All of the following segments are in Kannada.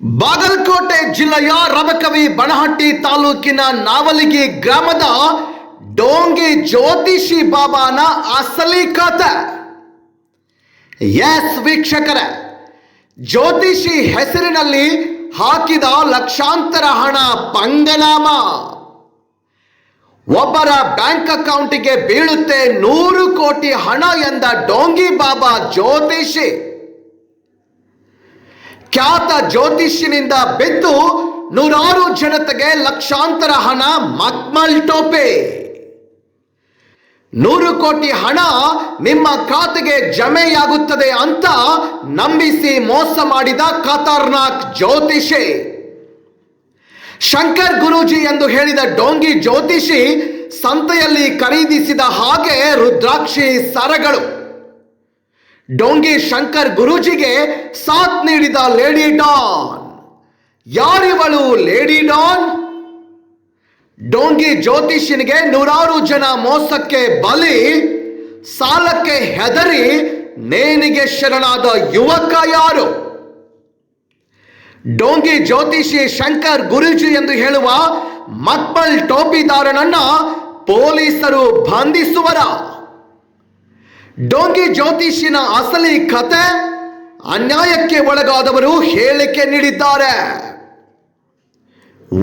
ಬಾಗಲಕೋಟೆ ಜಿಲ್ಲೆಯ ರಮಕವಿ ಬಣಹಟ್ಟಿ ತಾಲೂಕಿನ ನಾವಲಿಗಿ ಗ್ರಾಮದ ಡೋಂಗಿ ಜ್ಯೋತಿಷಿ ಬಾಬಾನ ಅಸಲಿ ಕಥೆ ಎಸ್ ವೀಕ್ಷಕರ, ಜ್ಯೋತಿಷಿ ಹೆಸರಿನಲ್ಲಿ ಹಾಕಿದ ಲಕ್ಷಾಂತರ ಹಣ ಪಂಗನಾಮ ಒಬ್ಬರ ಬ್ಯಾಂಕ್ ಅಕೌಂಟಿಗೆ ಬೀಳುತ್ತೆ ನೂರು ಕೋಟಿ ಹಣ ಎಂದ ಡೋಂಗಿ ಬಾಬಾ ಜ್ಯೋತಿಷಿ. ಖ್ಯಾತ ಜ್ಯೋತಿಷಿನಿಂದ ಬಿದ್ದು ನೂರಾರು ಜನತೆಗೆ ಲಕ್ಷಾಂತರ ಹಣ ಮಕ್ಮಲ್ ಟೋಪೆ. ನೂರು ಕೋಟಿ ಹಣ ನಿಮ್ಮ ಖಾತೆಗೆ ಜಮೆಯಾಗುತ್ತದೆ ಅಂತ ನಂಬಿಸಿ ಮೋಸ ಮಾಡಿದ ಖತರ್ನಾಕ್ ಜ್ಯೋತಿಷಿ. ಶಂಕರ್ ಗುರೂಜಿ ಎಂದು ಹೇಳಿದ ಡೋಂಗಿ ಜ್ಯೋತಿಷಿ ಸಂತೆಯಲ್ಲಿ ಖರೀದಿಸಿದ ಹಾಗೆ ರುದ್ರಾಕ್ಷಿ ಸರಗಳು. ಡೋಂಗಿ ಶಂಕರ್ ಗುರೂಜಿಗೆ ಸಾಥ್ ನೀಡಿದ ಲೇಡಿ ಡಾನ್. ಯಾರಿವಳು ಲೇಡಿ ಡಾನ್? ಡೋಂಗಿ ಜ್ಯೋತಿಷ್ಯನಿಗೆ ನೂರಾರು ಜನ ಮೋಸಕ್ಕೆ ಬಲಿ, ಸಾಲಕ್ಕೆ ಹೆದರಿ ನೇಣಿಗೆ ಶರಣಾದ ಯುವಕ ಯಾರು? ಡೋಂಗಿ ಜ್ಯೋತಿಷಿ ಶಂಕರ್ ಗುರುಜಿ ಎಂದು ಹೇಳುವ ಮಕ್ಬಲ್ ಟೋಪಿದಾರನನ್ನ ಪೊಲೀಸರು ಬಂಧಿಸುವರ? ಡೋಂಗಿ ಜ್ಯೋತಿಷಿನ ಅಸಲಿ ಕತೆ ಅನ್ಯಾಯಕ್ಕೆ ಒಳಗಾದವರು ಹೇಳಿಕೆ ನೀಡಿದ್ದಾರೆ.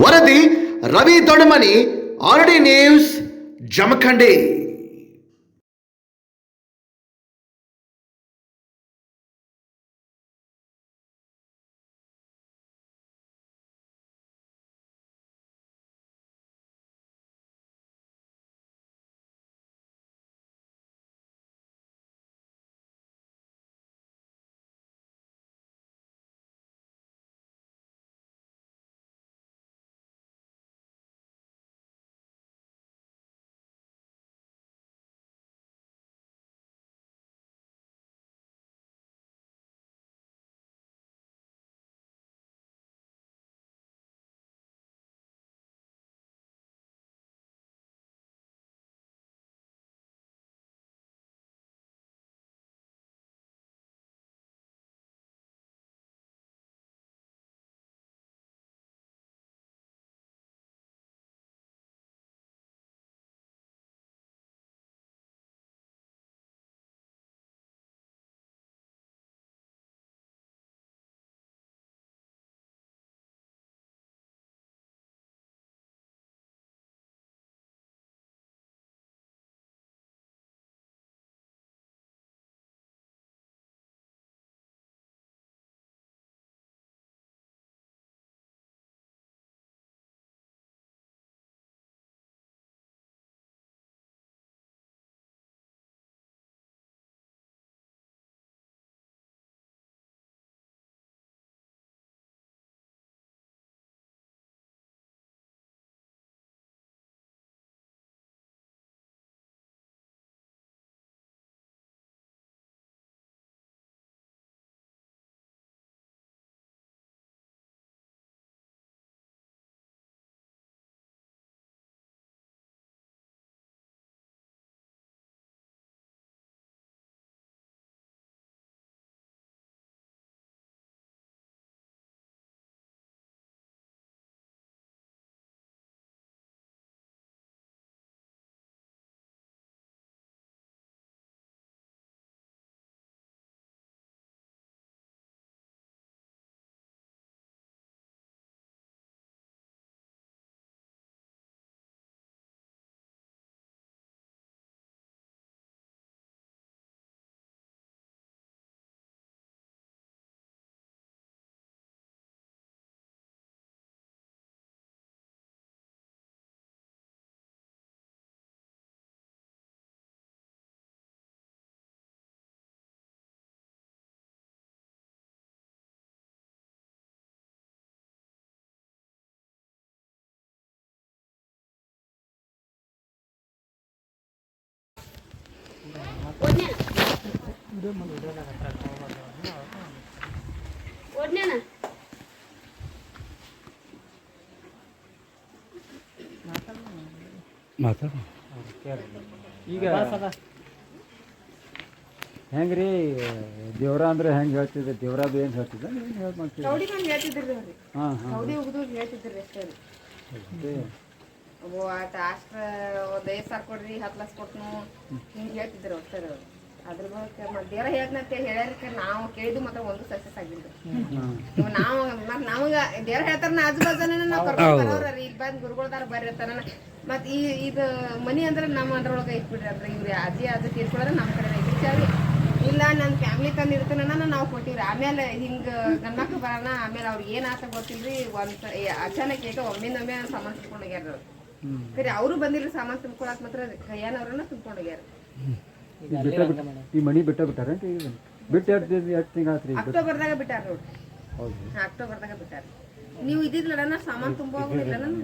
ವರದಿ రవి తొడమని ఆల్రెడీ న్యూస్ జమఖండే. ಮಾತಾಡ ಈಗ ಹೆಂಗ್ರಿ ದೇವ್ರ ಅಂದ್ರೆ ಹೆಂಗೆ ಹೇಳ್ತಿದ್ದೆ? ದೇವ್ರದ್ದು ಏನು ಹೇಳ್ತಿದ್ದೆ? ಏನು ಹೇಳಿ ಮಾಡ್ತೀವಿ ಕೌಡಿ ಬಂದು ಹೇಳ್ತಿದ್ರಿ ಅವ್ರಿ. ಹಾಂ ಹಾಂ. ಕೌಡಿ ಉಗ್ದು ಹೇಳ್ತಿದ್ರಿ ಅಷ್ಟೇ ರೀ ಅವು ಆಟ ಅಷ್ಟ ಒಂದು ಐದು ಸಾವಿರ ಕೊಡ್ರಿ ಹತ್ತು ಲಕ್ಷ ಕೊಟ್ನು ಹಿಂಗೆ ಹೇಳ್ತಿದ್ರು ಅಷ್ಟೇ ಅವ್ರು. ಅದ್ರ ಬಗ್ಗೆ ಮತ್ತೆ ದೇವ್ರ ಹೇಳ್ದಂತೆ ಹೇಳ್ಯಾರಕ್ಕೆ ನಾವು ಕೇಳಿದ್ದು ಮಾತ್ರ ಒಂದು ಸಕ್ಸಸ್ ಇವ್ ನಾವು ಮತ್ ನಮಗ ದೇವ್ರ ಹೇಳ್ತಾರ ಆಜು ಬಾಜು ನಾವು ಕರ್ಕೊಂಡ್ ಬರೋರ ಇಲ್ಲಿ ಬಂದ್ ಗುರುಗಳದಾರ ಬರ್ರಿ ಅಂತಾರ ಮತ್ ಈ ಇದು ಮನಿ ಅಂದ್ರ ನಮ್ಮ ಅದ್ರೊಳಗ ಇಟ್ಬಿಡ್ರಿ ಅಂದ್ರೆ ಇವ್ರಿ ಅಜ್ಜಿ ಅಜ್ಜಿ ತೀರ್ಕೊಳ್ಳೋದ್ರೆ ನಮ್ಮ ಕಡೆ ಹೆಚ್ಚಾಗಿ ಇಲ್ಲ ನನ್ನ ಫ್ಯಾಮಿಲಿ ತಂದು ಇರ್ತಾನ ನಾವು ಕೊಟ್ಟಿವ್ರಿ. ಆಮೇಲೆ ಹಿಂಗ ಗಂಡಕ್ಕ ಬರೋಣ ಆಮೇಲೆ ಅವ್ರಿಗೆ ಏನ್ ಆತ ಗೊತ್ತಿಲ್ರಿ ಒಂದ್ ಅಚಾನಕ್ ಈಗ ಒಮ್ಮಿಂದೊಮ್ಮೆ ಸಾಮಾನ್ ತುಂಬ್ಕೊಂಡೋಗ್ಯಾರ ಅವ್ರು. ಅವರು ಬಂದಿಲ್ರಿ ಸಾಮಾನ್ ತುಂಬ್ಕೊಳಕ್ ಮಾತ್ರ ಕೈಯಾನವ್ರನ್ನ ತುಂಬ್ಕೊಂಡು ಹೋಗ್ಯಾರ. ಬಿಟ್ಟ ಬಿಟ್ಟ ಈ ಮನಿ ಬಿಟ್ಟ ಬಿಟ್ಟಾರ ಈಗ ಬಿಟ್ಟು ಎರಡು ಎರಡು ತಿಂಗಳು ಆತ್ರಿ ಅಕ್ಟೋಬರ್ದಾಗ ಬಿಟ್ಟಾರ ನೋಡ್ರಿ ಹೌದು. ಅಕ್ಟೋಬರ್ದಾಗ ಬಿಟ್ಟಾರ. ನೀವು ಇದ್ದಿದ್ಲಡ ಸಾಮಾನು ಸಾಮಾನ್ ತುಂಬ ಹೋಗಿಲ್ಲ ನಾನು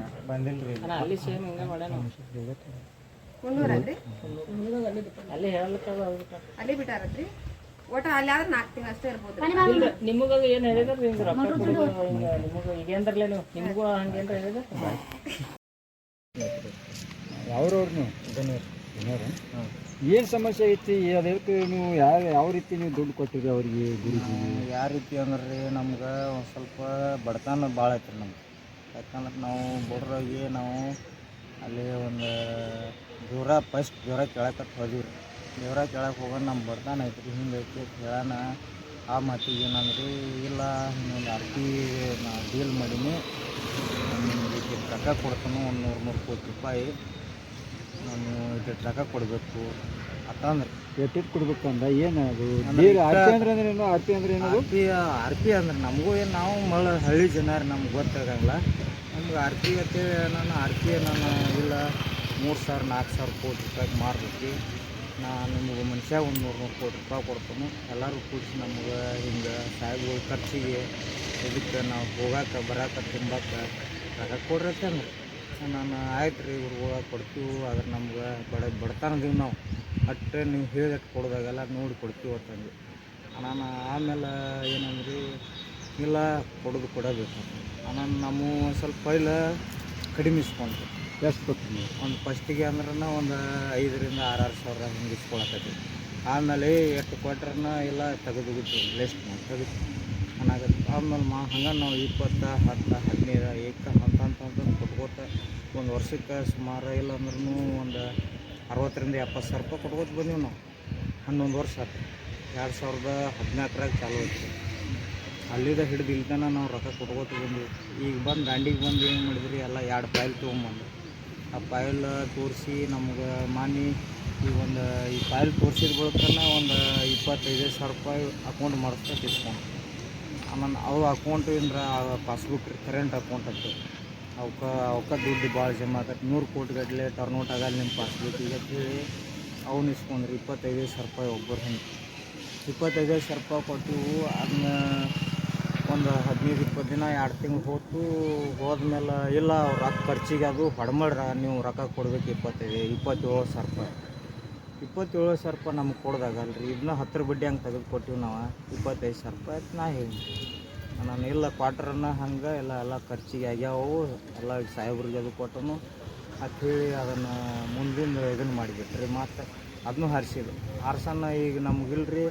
ಅಲ್ಲಿ ಸೇಮ್ ಹಿಂಗೆ ಅಲ್ಲಿ ಅಲ್ಲಿ ಬಿಟ್ಟಾರತ್ರಿ? ಒಟ್ಟ ಅಲ್ಲಿ ಆದ್ರೆ ನಾಲ್ಕು ತಿಂಗಳು ಅಷ್ಟೇ ಇರ್ಬೋದು. ನಿಮಗ ಏನು ಹೇಳಿದ್ರಿ ರೊಕ್ಕ ನಿಮಗೆ ಈಗ ಏನ್ರಲ್ಲ ನೀವು. ನಿಮಗೂ ಹಂಗೇನ್ರ ಹೇಳಿದ್ರೆ ಯಾವ್ರವ್ರು ನೀವು? ಏನು ಸಮಸ್ಯೆ ಐತಿ? ಅದಕ್ಕೆ ನೀವು ಯಾವ ಯಾವ ರೀತಿ ನೀವು ದುಡ್ಡು ಕೊಟ್ಟಿರಿ ಅವರಿಗೆ ಗುರುಜಿಗೆ? ಯಾವ ರೀತಿ ಅಂದ್ರೆ ರೀ ನಮ್ಗೆ ಒಂದು ಸ್ವಲ್ಪ ಬಡತನ ಭಾಳ ಐತ್ರಿ ನಮ್ಗೆ. ಯಾಕಂದ್ರೆ ನಾವು ಬಡ್ರಾಗಿ ನಾವು ಅಲ್ಲಿ ಒಂದು ದೂರ ಫಸ್ಟ್ ಜ್ವರ ಕೇಳಕ್ಕೆ ಹೋದಿವಿ ರೀ ದೂರ ಕೇಳಕ್ಕೆ ಹೋಗೋಣ ನಮ್ಮ ಬಡತನ ಐತಿ ಅಂತ ಹೇಳೋಣ ಆ ಮಾತಿಗೆ ಏನಂದ್ರಿ, ಇಲ್ಲ, ಇನ್ನೊಂದು ಅರ್ತಿ ನಾ ಡೀಲ್ ಮಾಡೀನಿ. ನಿಮ್ಗೆ ರೊಕ್ಕ ಕೊಡ್ತಾನು ಒಂದು ನೂರು ನೂರು ಕೋಟಿ ರೂಪಾಯಿ. ನಾನು ಇದು ರೊಕ್ಕ ಕೊಡಬೇಕು ಅಂತಂದ್ರೆ ಎಟ್ಟಿಟ್ಟು ಅಂದ್ರೆ ಏನು ಅದು? ಆರ್ ಆರ್ತಿ ಅಂದ್ರೆ ಏನು? ಆರ್ತಿ ಅಂದ್ರೆ ಏನು ಆರ್ ಪಿ ಆರ್ ಪಿ ಅಂದ್ರೆ ನಮಗೂ ಏನು ನಾವು ಮಳ ಹಳ್ಳಿ ಜನ ನಮ್ಗೆ ಗೊತ್ತಾಗಲ್ಲ ನಮ್ಗೆ ಆರ್ ಪಿ ಅಂತೇಳಿ ನಾನು ಆರ್ ಪಿ ನಾನು ಇಲ್ಲ ಮೂರು ಸಾವಿರ ನಾಲ್ಕು ಸಾವಿರ ಕೋಟಿ ರೂಪಾಯಿ ಮಾರ್ತೈತಿ ನಾ ನಿಮ್ಗೆ ಮನುಷ್ಯ ಒಂದು ನೂರು ನೂರು ಕೋಟಿ ರೂಪಾಯಿ ಕೊಡ್ತೇನೆ. ಎಲ್ಲರೂ ಕೂಡಿಸಿ ನಮ್ಗೆ ಹಿಂಗೆ ಸಾಹೇಬ್ಗಳು ಖರ್ಚಿಗೆ ಇದಕ್ಕೆ ನಾವು ಹೋಗಾಕ ಬರಾಕ ತಿಂಬಾಕ ರೊಕ್ಕ ಕೊಡ್ರಿ ಅಂತಂದ್ರೆ ನಾನು ಆಯ್ತು ರೀ ಇವ್ರುಗಳ ಕೊಡ್ತೀವಿ ಆದ್ರೆ ನಮ್ಗೆ ಬಡ ಬಡತನದೀವಿ ನಾವು. ಅಟ್ಟೆ ನೀವು ಹೇಳಿದಟ್ಟು ಕೊಡೋದಾಗೆಲ್ಲ ನೋಡಿ ಕೊಡ್ತೀವಿ ಅಂತಂದು ನಾನು ಆಮೇಲೆ ಏನಂದ್ರಿ ಇಲ್ಲ ಕೊಡೋದು ಕೊಡಬೇಕು. ನಾನು ನಮ್ಮ ಸ್ವಲ್ಪ ಪೈಲ ಕಡಿಮೆ ಇಸ್ಕೊಂಡ್ರಿ. ಎಷ್ಟು ಕೊಡ್ತೀನಿ ನೀವು? ಒಂದು ಫಸ್ಟಿಗೆ ಅಂದ್ರೆ ಒಂದು ಐದರಿಂದ ಆರಾರು ಸಾವಿರ ಹಿಂಗೆ ಇಸ್ಕೊಳಕತ್ತಿ ಆಮೇಲೆ ಎಷ್ಟು ಕೊಟ್ರನ ಇಲ್ಲ ತೆಗೆದು ಬಿಟ್ಟು ಮಾಡಿ ತೆಗೆದು. ಅನ್ನಾಗತ್ತೆ ಆಮೇಲೆ ಮಾ ಹಂಗೆ ನಾವು ಇಪ್ಪತ್ತು ಹತ್ತು ಹದಿನೈದು ಏಕ ಅಂತ ಅಂತ ಕೊಟ್ಕೋತ ಒಂದು ವರ್ಷಕ್ಕೆ ಸುಮಾರು ಇಲ್ಲ ಅಂದ್ರೂ ಒಂದು ಅರವತ್ತರಿಂದ ಎಪ್ಪತ್ತು ಸಾವಿರ ರೂಪಾಯಿ ಕೊಟ್ಕೋತ ಬಂದೀವಿ ನಾವು. ಹನ್ನೊಂದು ವರ್ಷ ಆಯ್ತು ಎರಡು ಸಾವಿರದ ಹದಿನಾಲ್ಕರಾಗ ಚಾಲೂ ಆಯ್ತು. ಅಲ್ಲಿದ ಹಿಡಿದು ಇಲ್ದನ ನಾವು ರೊಕ್ಕ ಕೊಟ್ಕೋತ ಬಂದ್ವಿ. ಈಗ ಬಂದು ದಾಂಡಿಗೆ ಬಂದು ಏನು ಮಾಡಿದ್ರಿ, ಎಲ್ಲ ಎರಡು ಪಾಯಲ್ ತೊಗೊಂಬಂದು. ಆ ಪಾಯಲ್ ತೋರಿಸಿ ನಮ್ಗೆ ಮಾನಿ ಈ ಒಂದು ಈ ಪಾಯಲ್ ತೋರಿಸಿದ ಬಳಿಕನ ಒಂದು ಇಪ್ಪತ್ತೈದು ಸಾವಿರ ರೂಪಾಯಿ ಅಕೌಂಟ್ ಮಾಡಿಸ್ತಾ ಆಮೇಲೆ ಅವು ಏನರ ಪಾಸ್ಬುಕ್ ಕರೆಂಟ್ ಅಕೌಂಟ್ ಅಂತ. ಅವಕ್ಕ ಅವಕ್ಕ ದುಡ್ಡು ಭಾಳ ಜಮಾ ಆಗತ್ತೆ ನೂರು ಕೋಟಿ ಗಟ್ಟಲೆ ಟರ್ನೌಟ್ ಆಗಲ್ಲ ನಿಮ್ಮ ಪಾಸ್ಬುಕ್ಕಿಗೆ ಅಂತ ಹೇಳಿ ಅವ್ನು ಇಸ್ಕೊಂಡ್ರಿ ಇಪ್ಪತ್ತೈದು ಸಾವಿರ ರೂಪಾಯಿ ಒಬ್ಬರು ಹಿಂಗೆ? ಇಪ್ಪತ್ತೈದು ಸಾವಿರ ರೂಪಾಯಿ ಕೊಟ್ಟಿವು ಅದನ್ನ ಒಂದು ಹದಿನೈದು, ಇಪ್ಪತ್ತು ದಿನ ಎರಡು ತಿಂಗಳು ಹೋತು, ಹೋದ್ಮೇಲೆ ಇಲ್ಲ ಅವ್ರು ರೊಕ್ಕ ಖರ್ಚಿಗೆ ಅದು ಹೊಡಮಡ್ರ, ನೀವು ರೊಕ್ಕ ಕೊಡ್ಬೇಕು ಇಪ್ಪತ್ತೈದು, ಇಪ್ಪತ್ತೇಳು ಸಾವಿರ ರೂಪಾಯಿ. ಇಪ್ಪತ್ತೇಳು ಸಾವಿರ ರೂಪಾಯಿ ನಮ್ಗೆ ಕೊಡ್ದಾಗ ರೀ ಇದನ್ನ ಹತ್ತರ ಬಡ್ಡಿ ಹಂಗೆ ತೆಗೆದು ಕೊಟ್ಟಿವಿ ನಾವು. ಇಪ್ಪತ್ತೈದು ಸಾವಿರ ರೂಪಾಯಿ ಆಯ್ತು ನಾ ಹೇಳಿ ನಾನು ಇಲ್ಲ ಕ್ವಾರ್ಟ್ರನ್ನ ಹಂಗೆ ಎಲ್ಲ ಎಲ್ಲ ಖರ್ಚಿಗೆ ಆಗ್ಯಾವು. ಎಲ್ಲ ಸಾಹೇಬ್ರಿಗೆ ಅದು ಕೊಟ್ಟನು. ಅಂತ ಹೇಳಿ ಅದನ್ನು ಮುಂದಿನ ಇದನ್ನು ಮಾಡಿಬಿಟ್ರಿ. ಮತ್ತು ಅದನ್ನು ಹರಿಸಿದ್ರು. ಹರ್ಸನ್ನ ಈಗ ನಮಗಿಲ್ರಿ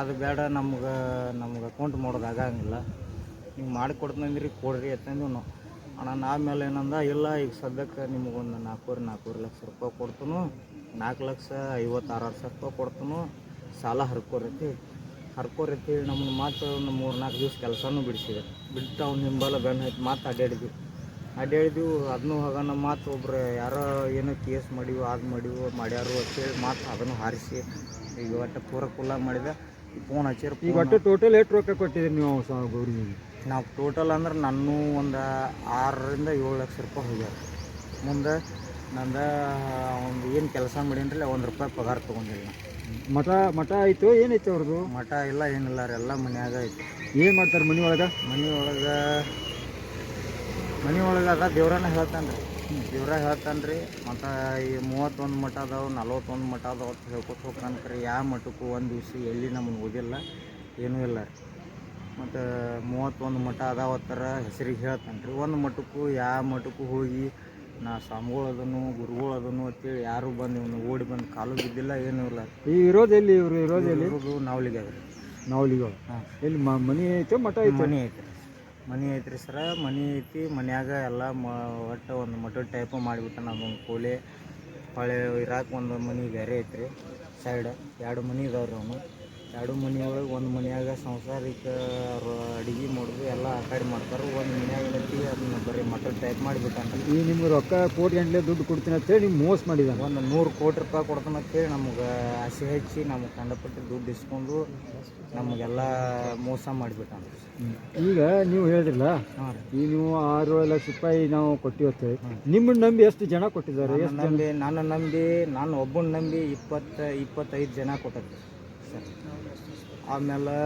ಅದು ಬೇಡ, ನಮ್ಗೆ ನಮ್ಗೆ ಅಕೌಂಟ್ ಮಾಡೋದಾಗಂಗಿಲ್ಲ ನೀವು ಮಾಡಿಕೊಡ್ತಂದ್ರಿ ಕೊಡ್ರಿ ಅಂತಂದು ನಾವು. ಅಣ್ಣ ಆಮೇಲೆ ಏನಂದ ಇಲ್ಲ ಈಗ ಸದ್ಯಕ್ಕೆ ನಿಮಗೊಂದು ನಾಲ್ಕೂವರೆ ನಾಲ್ಕೂವರೆ ಲಕ್ಷ ರೂಪಾಯಿ ಕೊಡ್ತನು. ನಾಲ್ಕು ಲಕ್ಷ ಐವತ್ತಾರು ಸಾವಿರ ರೂಪಾಯಿ ಕೊಡ್ತನು. ಸಾಲ ಹರ್ಕೋರೈತಿ. ಹರ್ಕೋರೈತಿ ನಮ್ಮನ್ನು ಮಾತು ಒಂದು ಮೂರು ನಾಲ್ಕು ದಿವ್ಸ ಕೆಲಸನೂ ಬಿಡಿಸಿದೆ. ಬಿಟ್ಟು ಅವ್ನು ನಿಂಬಲ್ಲ ಬೆನ್ನು ಹತ್ತಿ ಮಾತು ಅಡ್ಡಾಡಿದ್ವಿ ಅಡ್ಡಾಡಿದ್ವು ಅದನ್ನು ಹೋಗೋಣ ಮಾತು ಒಬ್ರು ಯಾರೋ ಏನೋ ಕೇಸ್ ಮಾಡಿವು ಅದು ಮಾಡಿವು ಮಾಡ್ಯಾರು ಅಂತೇಳಿ ಮಾತು ಅದನ್ನು ಹಾರಿಸಿ ಈಗ ಒಟ್ಟು ಪೂರ ಕುಲ್ಲ ಮಾಡಿದೆ. ಫೋನ್ ಹಚ್ಚಿರ ಈಗ ಒಟ್ಟು ಟೋಟಲ್ ಎಷ್ಟು ರೊಕ್ಕ ಕೊಟ್ಟಿದ್ದೀರಿ ನೀವು ಗೌರಿ? ನಾವು ಟೋಟಲ್ ಅಂದ್ರೆ ನನ್ನೂ ಒಂದು ಆರರಿಂದ ಏಳು ಲಕ್ಷ ರೂಪಾಯಿ ಹೋಗ್ಯಾರ. ಮುಂದೆ ನಂದು ಒಂದು ಏನು ಕೆಲಸ ಮಾಡೀನಿ ಒಂದು ರೂಪಾಯಿ ಪಗಾರ ತೊಗೊಂಡಿಲ್ಲ. ಮಠ ಮಠ ಆಯಿತು ಏನಾಯ್ತು ಅವ್ರದ್ದು ಮಠ ಇಲ್ಲ ಏನಿಲ್ಲ ರೀ ಎಲ್ಲ ಮನ್ಯಾಗ ಐತಿ. ಏನು ಮಾಡ್ತಾರೆ ಮನೆ ಒಳಗೆ? ಮನೆ ಒಳಗೆ ಮನೆ ಒಳಗೆ ಅದ ದೇವ್ರನ್ನ ಹೇಳ್ತಾನೆ ರೀ ದೇವ್ರ ಹೇಳ್ತಾನೆ ರೀ ಮತ್ತು ಈ ಮೂವತ್ತೊಂದು ಮಠ ಅದಾವೆ ನಲ್ವತ್ತೊಂದು ಮಠ ಅದಾವೆ ಅಂತ ಹೇಳ್ಕೊತ ಹೋಗ್ತಾನ್ರಿ. ಯಾವ ಮಠಕ್ಕೂ ಒಂದು ದಿವ್ಸ ಎಲ್ಲಿ ನಮ್ಮನ್ನು ಓದಿಲ್ಲ ಏನೂ ಇಲ್ಲ ರೀ. ಮತ್ತು ಮೂವತ್ತೊಂದು ಮಠ ಅದಾವ ಥರ ಹೆಸರಿಗೆ ಹೇಳ್ತಾನೆ ರೀ. ಒಂದು ಮಠಕ್ಕೂ ಯಾವ ಮಠಕ್ಕೂ ಹೋಗಿ ನಾ ಸ್ವಾಮಿಗಳು ಅದನ್ನು ಗುರುಗಳು ಅದನ್ನು ಅಂತೇಳಿ ಯಾರು ಬಂದು ಇವನು ಓಡಿ ಬಂದು ಕಾಲು ಬಿದ್ದಿಲ್ಲ ಏನೂ ಇಲ್ಲ. ಈ ಇರೋದು ಎಲ್ಲಿ ಇವರು? ಇರೋದು ಎಲ್ಲಿ? ಇರೋದು ನಾವಲಿಗೆ ಅದ ರೀ ನಾವಲಿಗಳು ಹಾಂ. ಎಲ್ಲಿ ಮನೆ ಮನಿ ಐತೆ ಮಠ ಐತೆ? ಮನೆ ಐತ್ರಿ ಮನೆ ಐತ್ರಿ ಸರ. ಮನೆ ಐತಿ ಮನ್ಯಾಗ ಎಲ್ಲ ಮ ಒಟ್ಟು ಒಂದು ಮಠದ ಟೈಪ್ ಮಾಡಿಬಿಟ್ಟ ನಮ್ಮೊಂದು ಕೋಲೆ ಹೊಳೆ ಇರಾಕ ಒಂದು ಮನೆ ಬೇರೆ ಐತ್ರಿ ಸೈಡ್ ಎರಡು ಮನೆ ರೀ ಅವನು. ಎರಡು ಮನೆಯೊಳಗೆ ಒಂದು ಮನೆಯಾಗ ಸಂಸಾರಿಕ ಅವ್ರು ಅಡುಗೆ ಮಾಡೋದು ಎಲ್ಲ ಆ ಕಡೆ ಮಾಡ್ತಾರೆ. ಒಂದು ಮನ್ಯಾಗ ಏನೈತಿ ಅದನ್ನ ಬರೀ ಮಟನ್ ಟೈಪ್ ಮಾಡಿಬಿಟ್ಟಂತ ಈ ನಿಮ್ಗೆ ರೊಕ್ಕ ಕೋಟಿ ಗಂಟಲೆ ದುಡ್ಡು ಕೊಡ್ತೀನಿ ಅಂತೇಳಿ ನಿಮ್ಗೆ ಮೋಸ ಮಾಡಿದಾನೆ? ಒಂದು ನೂರು ಕೋಟಿ ರೂಪಾಯಿ ಕೊಡ್ತಾನೆ ಅಂತೇಳಿ ನಮ್ಗೆ ಆಸೆ ಹಚ್ಚಿ ನಮ್ಗೆ ಕಂಡಪಟ್ಟು ದುಡ್ಡು ಇಸ್ಕೊಂಡು ನಮಗೆಲ್ಲ ಮೋಸ ಮಾಡಿಬಿಟ್ಟಂತ ಈಗ ನೀವು ಹೇಳಿದ್ರಲ್ಲ ಈಗ ನೀವು ಆರು ಲಕ್ಷ ರೂಪಾಯಿ ನಾವು ಕೊಟ್ಟಿವತ್ತೇವೆ ನಿಮ್ಮನ್ನ ನಂಬಿ ಎಷ್ಟು ಜನ ಕೊಟ್ಟಿದ್ದಾರೆ? ನನ್ನ ಎಷ್ಟು ನಂಬಿ ನಾನು ನಂಬಿ ನಾನು ಒಬ್ಬನ ನಂಬಿ ಇಪ್ಪತ್ತು ಇಪ್ಪತ್ತೈದು ಜನ ಕೊಟ್ಟದ್ದು ಸರ್ ಆಮೇಲೆ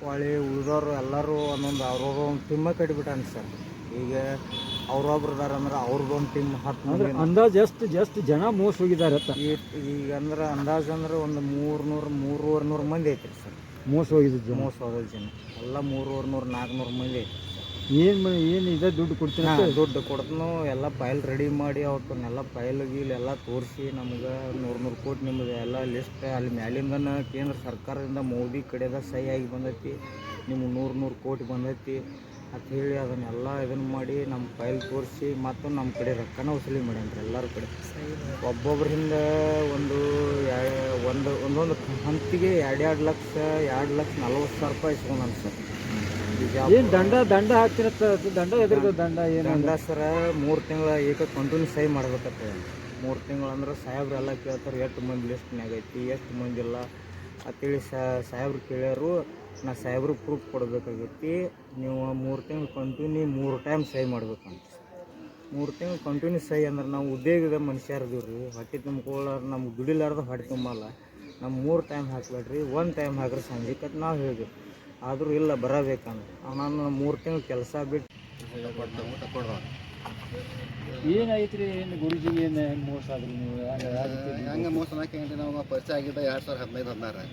ಹೊಳ್ಳಿ ಉಳಿದವರು ಎಲ್ಲರೂ ಒಂದೊಂದು ಅವ್ರವ್ರ ಒಂದು ಟಿಮ್ಮ ಕಟ್ಟಿಬಿಟ್ಟಾನೆ ಸರ್ ಈಗ ಅವ್ರೊಬ್ರು ಇದಾರೆ ಅಂದ್ರೆ ಅವ್ರದ್ದು ಒಂದು ಟಿಮ್ ಹತ್ತು ಮಂದಿ ಅಂದಾಜ್ ಎಷ್ಟು ಜಸ್ಟ್ ಜನ ಮೋಸ ಹೋಗಿದ್ದಾರೆ ಈಗ ಅಂದ್ರೆ ಅಂದಾಜು ಅಂದ್ರೆ ಒಂದು ಮೂರ್ನೂರು ಮೂರುವರೆ ನೂರು ಮಂದಿ ಐತ್ರಿ ಸರ್ ಮೋಸ ಹೋಗಿದ್ದು ಮೋಸ ಹೋದ ಜನ. ಎಲ್ಲ ಮೂರುವರೆ ನೂರು ನಾಲ್ಕುನೂರು ಮಂದಿ ಐತಿ ಏನ್ ಏನು ಏನ್ ಇದೆ ದುಡ್ಡು ಕೊಡ್ತೀನಿ ಅಂತ ದುಡ್ಡು ಕೊಡ್ತನು ಎಲ್ಲ ಫೈಲ್ ರೆಡಿ ಮಾಡಿ ಅವತ್ತನ್ನೆಲ್ಲ ಫೈಲ್ ಗೀಲ್ ಎಲ್ಲ ತೋರಿಸಿ ನಮ್ಗೆ ನೂರು ನೂರು ಕೋಟಿ ನಿಮ್ದು ಎಲ್ಲ ಲಿಸ್ಟ್ ಅಲ್ಲಿ ಮ್ಯಾಲಿಂದನ ಕೇಂದ್ರ ಸರ್ಕಾರದಿಂದ ಮೋದಿ ಕಡೆದ ಸಹಿ ಆಗಿ ಬಂದೈತಿ ನಿಮ್ಗೆ ನೂರು ನೂರು ಕೋಟಿ ಬಂದೈತಿ ಅಂತ ಹೇಳಿ ಅದನ್ನೆಲ್ಲ ಇದನ್ನು ಮಾಡಿ ನಮ್ಮ ಫೈಲ್ ತೋರಿಸಿ ಮತ್ತು ನಮ್ಮ ಕಡೆ ರೊಕ್ಕನ ವಸೂಲಿ ಮಾಡ್ಯಾನ್ರಿ ಎಲ್ಲರ ಕಡೆ. ಒಬ್ಬೊಬ್ಬರಿಂದ ಒಂದು ಒಂದು ಒಂದೊಂದು ಹಂತಿಗೆ ಎರಡೆರಡು ಲಕ್ಷ ಎರಡು ಲಕ್ಷ ನಲ್ವತ್ತು ಸಾವಿರ ರೂಪಾಯಿ ಇಸ್ಕೊಂಡಾನ ಸರ್. ಏನ್ ದಂಡ ದಂಡ ಹಾಕ್ತಿರತ್ತ ದಂಡ ಎದುರ್ಗ ದಂಡ ಏನ್ ದಂಡ ಸರ ಮೂರು ತಿಂಗಳ ಏಕ ಕಂಟಿನ್ಯೂ ಸಹಿ ಮಾಡ್ಬೇಕತ್ತ. ಮೂರು ತಿಂಗಳು ಅಂದ್ರೆ ಸಾಹೇಬ್ರು ಎಲ್ಲ ಕೇಳ್ತಾರೆ ಎಷ್ಟು ಮಂದಿ ಲಿಸ್ಟ್ನ್ಯಾಗ ಐತಿ ಎಷ್ಟು ಮಂದಿ ಇಲ್ಲ ಅಂತೇಳಿ ಸಾಹೇಬ್ರು ಕೇಳ್ಯಾರು ನಾ ಸಾಹೇಬ್ರಿಗೆ ಪ್ರೂಫ್ ಕೊಡಬೇಕಾಗೈತಿ. ನೀವು ಮೂರು ತಿಂಗಳು ಕಂಟಿನ್ಯೂ ಮೂರು ಟೈಮ್ ಸಹಿ ಮಾಡ್ಬೇಕಂತ. ಮೂರು ತಿಂಗಳು ಕಂಟಿನ್ಯೂ ಸಹಿ ಅಂದ್ರೆ ನಾವು ಉದ್ಯೋಗದ ಮನುಷ್ಯರದೀವಿ ರೀ ಹೊಟ್ಟೆ ತುಂಬ್ಕೊಳ್ಳಾರ ನಮ್ಗೆ ದುಡಿಲಾರ್ದ ಹೊಟ್ಟೆ ತುಂಬಲ್ಲ. ನಮ್ಮ ಮೂರು ಟೈಮ್ ಹಾಕ್ಬೇಡ್ರಿ ಒಂದು ಟೈಮ್ ಹಾಕ್ರಿ ಸಂಜೆಗೆ ಅಂತ ನಾವು ಹೇಳಿದ್ವಿ ಆದರೂ ಇಲ್ಲ ಬರಬೇಕಂದ್ರೆ. ನಾನು ಮೂರು ತಿಂಗಳು ಕೆಲಸ ಬಿಟ್ಟು ಏನಾಯ್ತ್ರಿ? ಏನು ಗುರುಜಿ ಏನು ಹೆಂಗ್ ಮೋಸ ಆದ್ರಿ ನೀವು? ಹಂಗೆ ಮೋಸ ಅನ್ನೋಕೆ ನಾವು ಪರಿಚಯ ಆಗಿದ್ದ ಎರಡು ಸಾವಿರದ ಹದಿನೈದು ಹದಿನಾರು.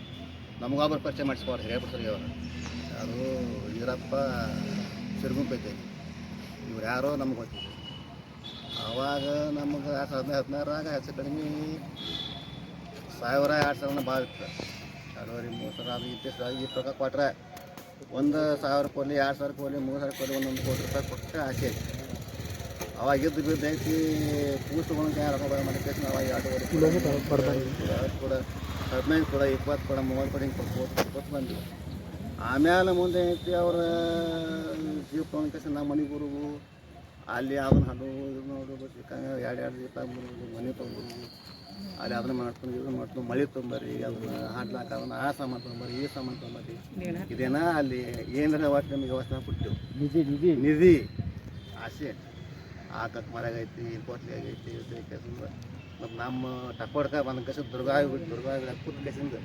ನಮಗೊಬ್ಬರು ಪರಿಚಯ ಮಾಡಿಸ್ಕೊಡ್ರಿ ಹಿರೇಪುರ ಅವರು ಅದು ಈರಪ್ಪ ಸಿರುಗುಂಪೈತೆ. ಇವ್ರು ಯಾರೋ ನಮ್ಗೆ ಗೊತ್ತಿಲ್ಲ. ಆವಾಗ ನಮ್ಗೆ ಎರಡು ಸಾವಿರದ ಹದಿನೈದು ಹದಿನಾರಾಗ ಹೆಚ್ಚು ಕಡಿಮೆ ಸಾವಿರ ಎರಡು ಸಾವಿರ ಭಾಳ ಇತ್ತು. ಎರಡೂವರೆ ಮೂರು ಸಾವಿರ ಅದು ಇತ್ತು ಈ ರೊಕ್ಕ ಕೊಟ್ರೆ ಒಂದು ಸಾವಿರ ಕೋಲಿ ಎರಡು ಸಾವಿರ ಕೋಲಿ ಮೂರು ಸಾವಿರ ಕೋಲಿ ಒಂದೊಂದು ಕೋಟಿ ರೂಪಾಯಿ ಕೊಟ್ಟು ಆಸೆ ಐತಿ ಅವಾಗ ಇದ್ದು ಬಿದ್ದು ಐತಿ ಕೂಸುಗಳು ರೊಕ್ಕ ಬರೋ ಮಾಡಿ ಕೇಸ್ ಅವಾಗ ಎರಡೂವರೆ ಅದು ಕೂಡ ಹದಿನೈದು ಕೂಡ ಇಪ್ಪತ್ತು ಕೂಡ ಮೂವತ್ತು ಕೂಡ ಹಿಂಗೆ ಕೊಟ್ಟು ಕೊಟ್ಟು ಬಂದ್ವಿ. ಆಮೇಲೆ ಮುಂದೆ ಐತಿ ಅವ್ರ ಜೀವ ಕೇಸ ನಮ್ಮ ಮನೆ ಗುರುವು ಅಲ್ಲಿ ಅದನ್ನ ಹಣ್ಣು ಇದು ಎರಡು ಎರಡು ದೀಪ ಮನೆ ತೊಗೊಂಡು ಅಲ್ಲಿ ಅದನ್ನ ಮಾಡ್ಕೊಂಡು ಇದನ್ನ ಮಾಡ್ಕೊಂಡು ಮಳೆ ತೊಂಬರ್ರಿ ಅದನ್ನ ಹಾಡ್ಲಾಕ ಅದನ್ನ ಆ ಸಾಮಾನು ತೊಂಬರ್ರಿ ಈ ಸಾಮಾನು ತೊಂಬರ್ರಿ ಇದೇನ ಅಲ್ಲಿ ಏನಾರ ಒಟ್ಟು ನಮಗೆ ವ್ಯವಸ್ಥೆ ಕೊಟ್ಟೆವು ನಿಧಿ ನಿಧಿ. ನಿಧಿ. ಆಸೆ. ಆಕಕ್ಕೆ ಮರ್ಯಾಗ ಐತಿ ಕೋಟ್ಲಿ ಆಗೈತಿ ಮತ್ತು ನಮ್ಮ ಟಕೋಡ್ಕ ಬಂದ ಕಸ ದುರ್ಗಾವಿ ಬಿಟ್ಟು ದುರ್ಗಾವಿ ಕೂತ್ ಕಸಿಂದ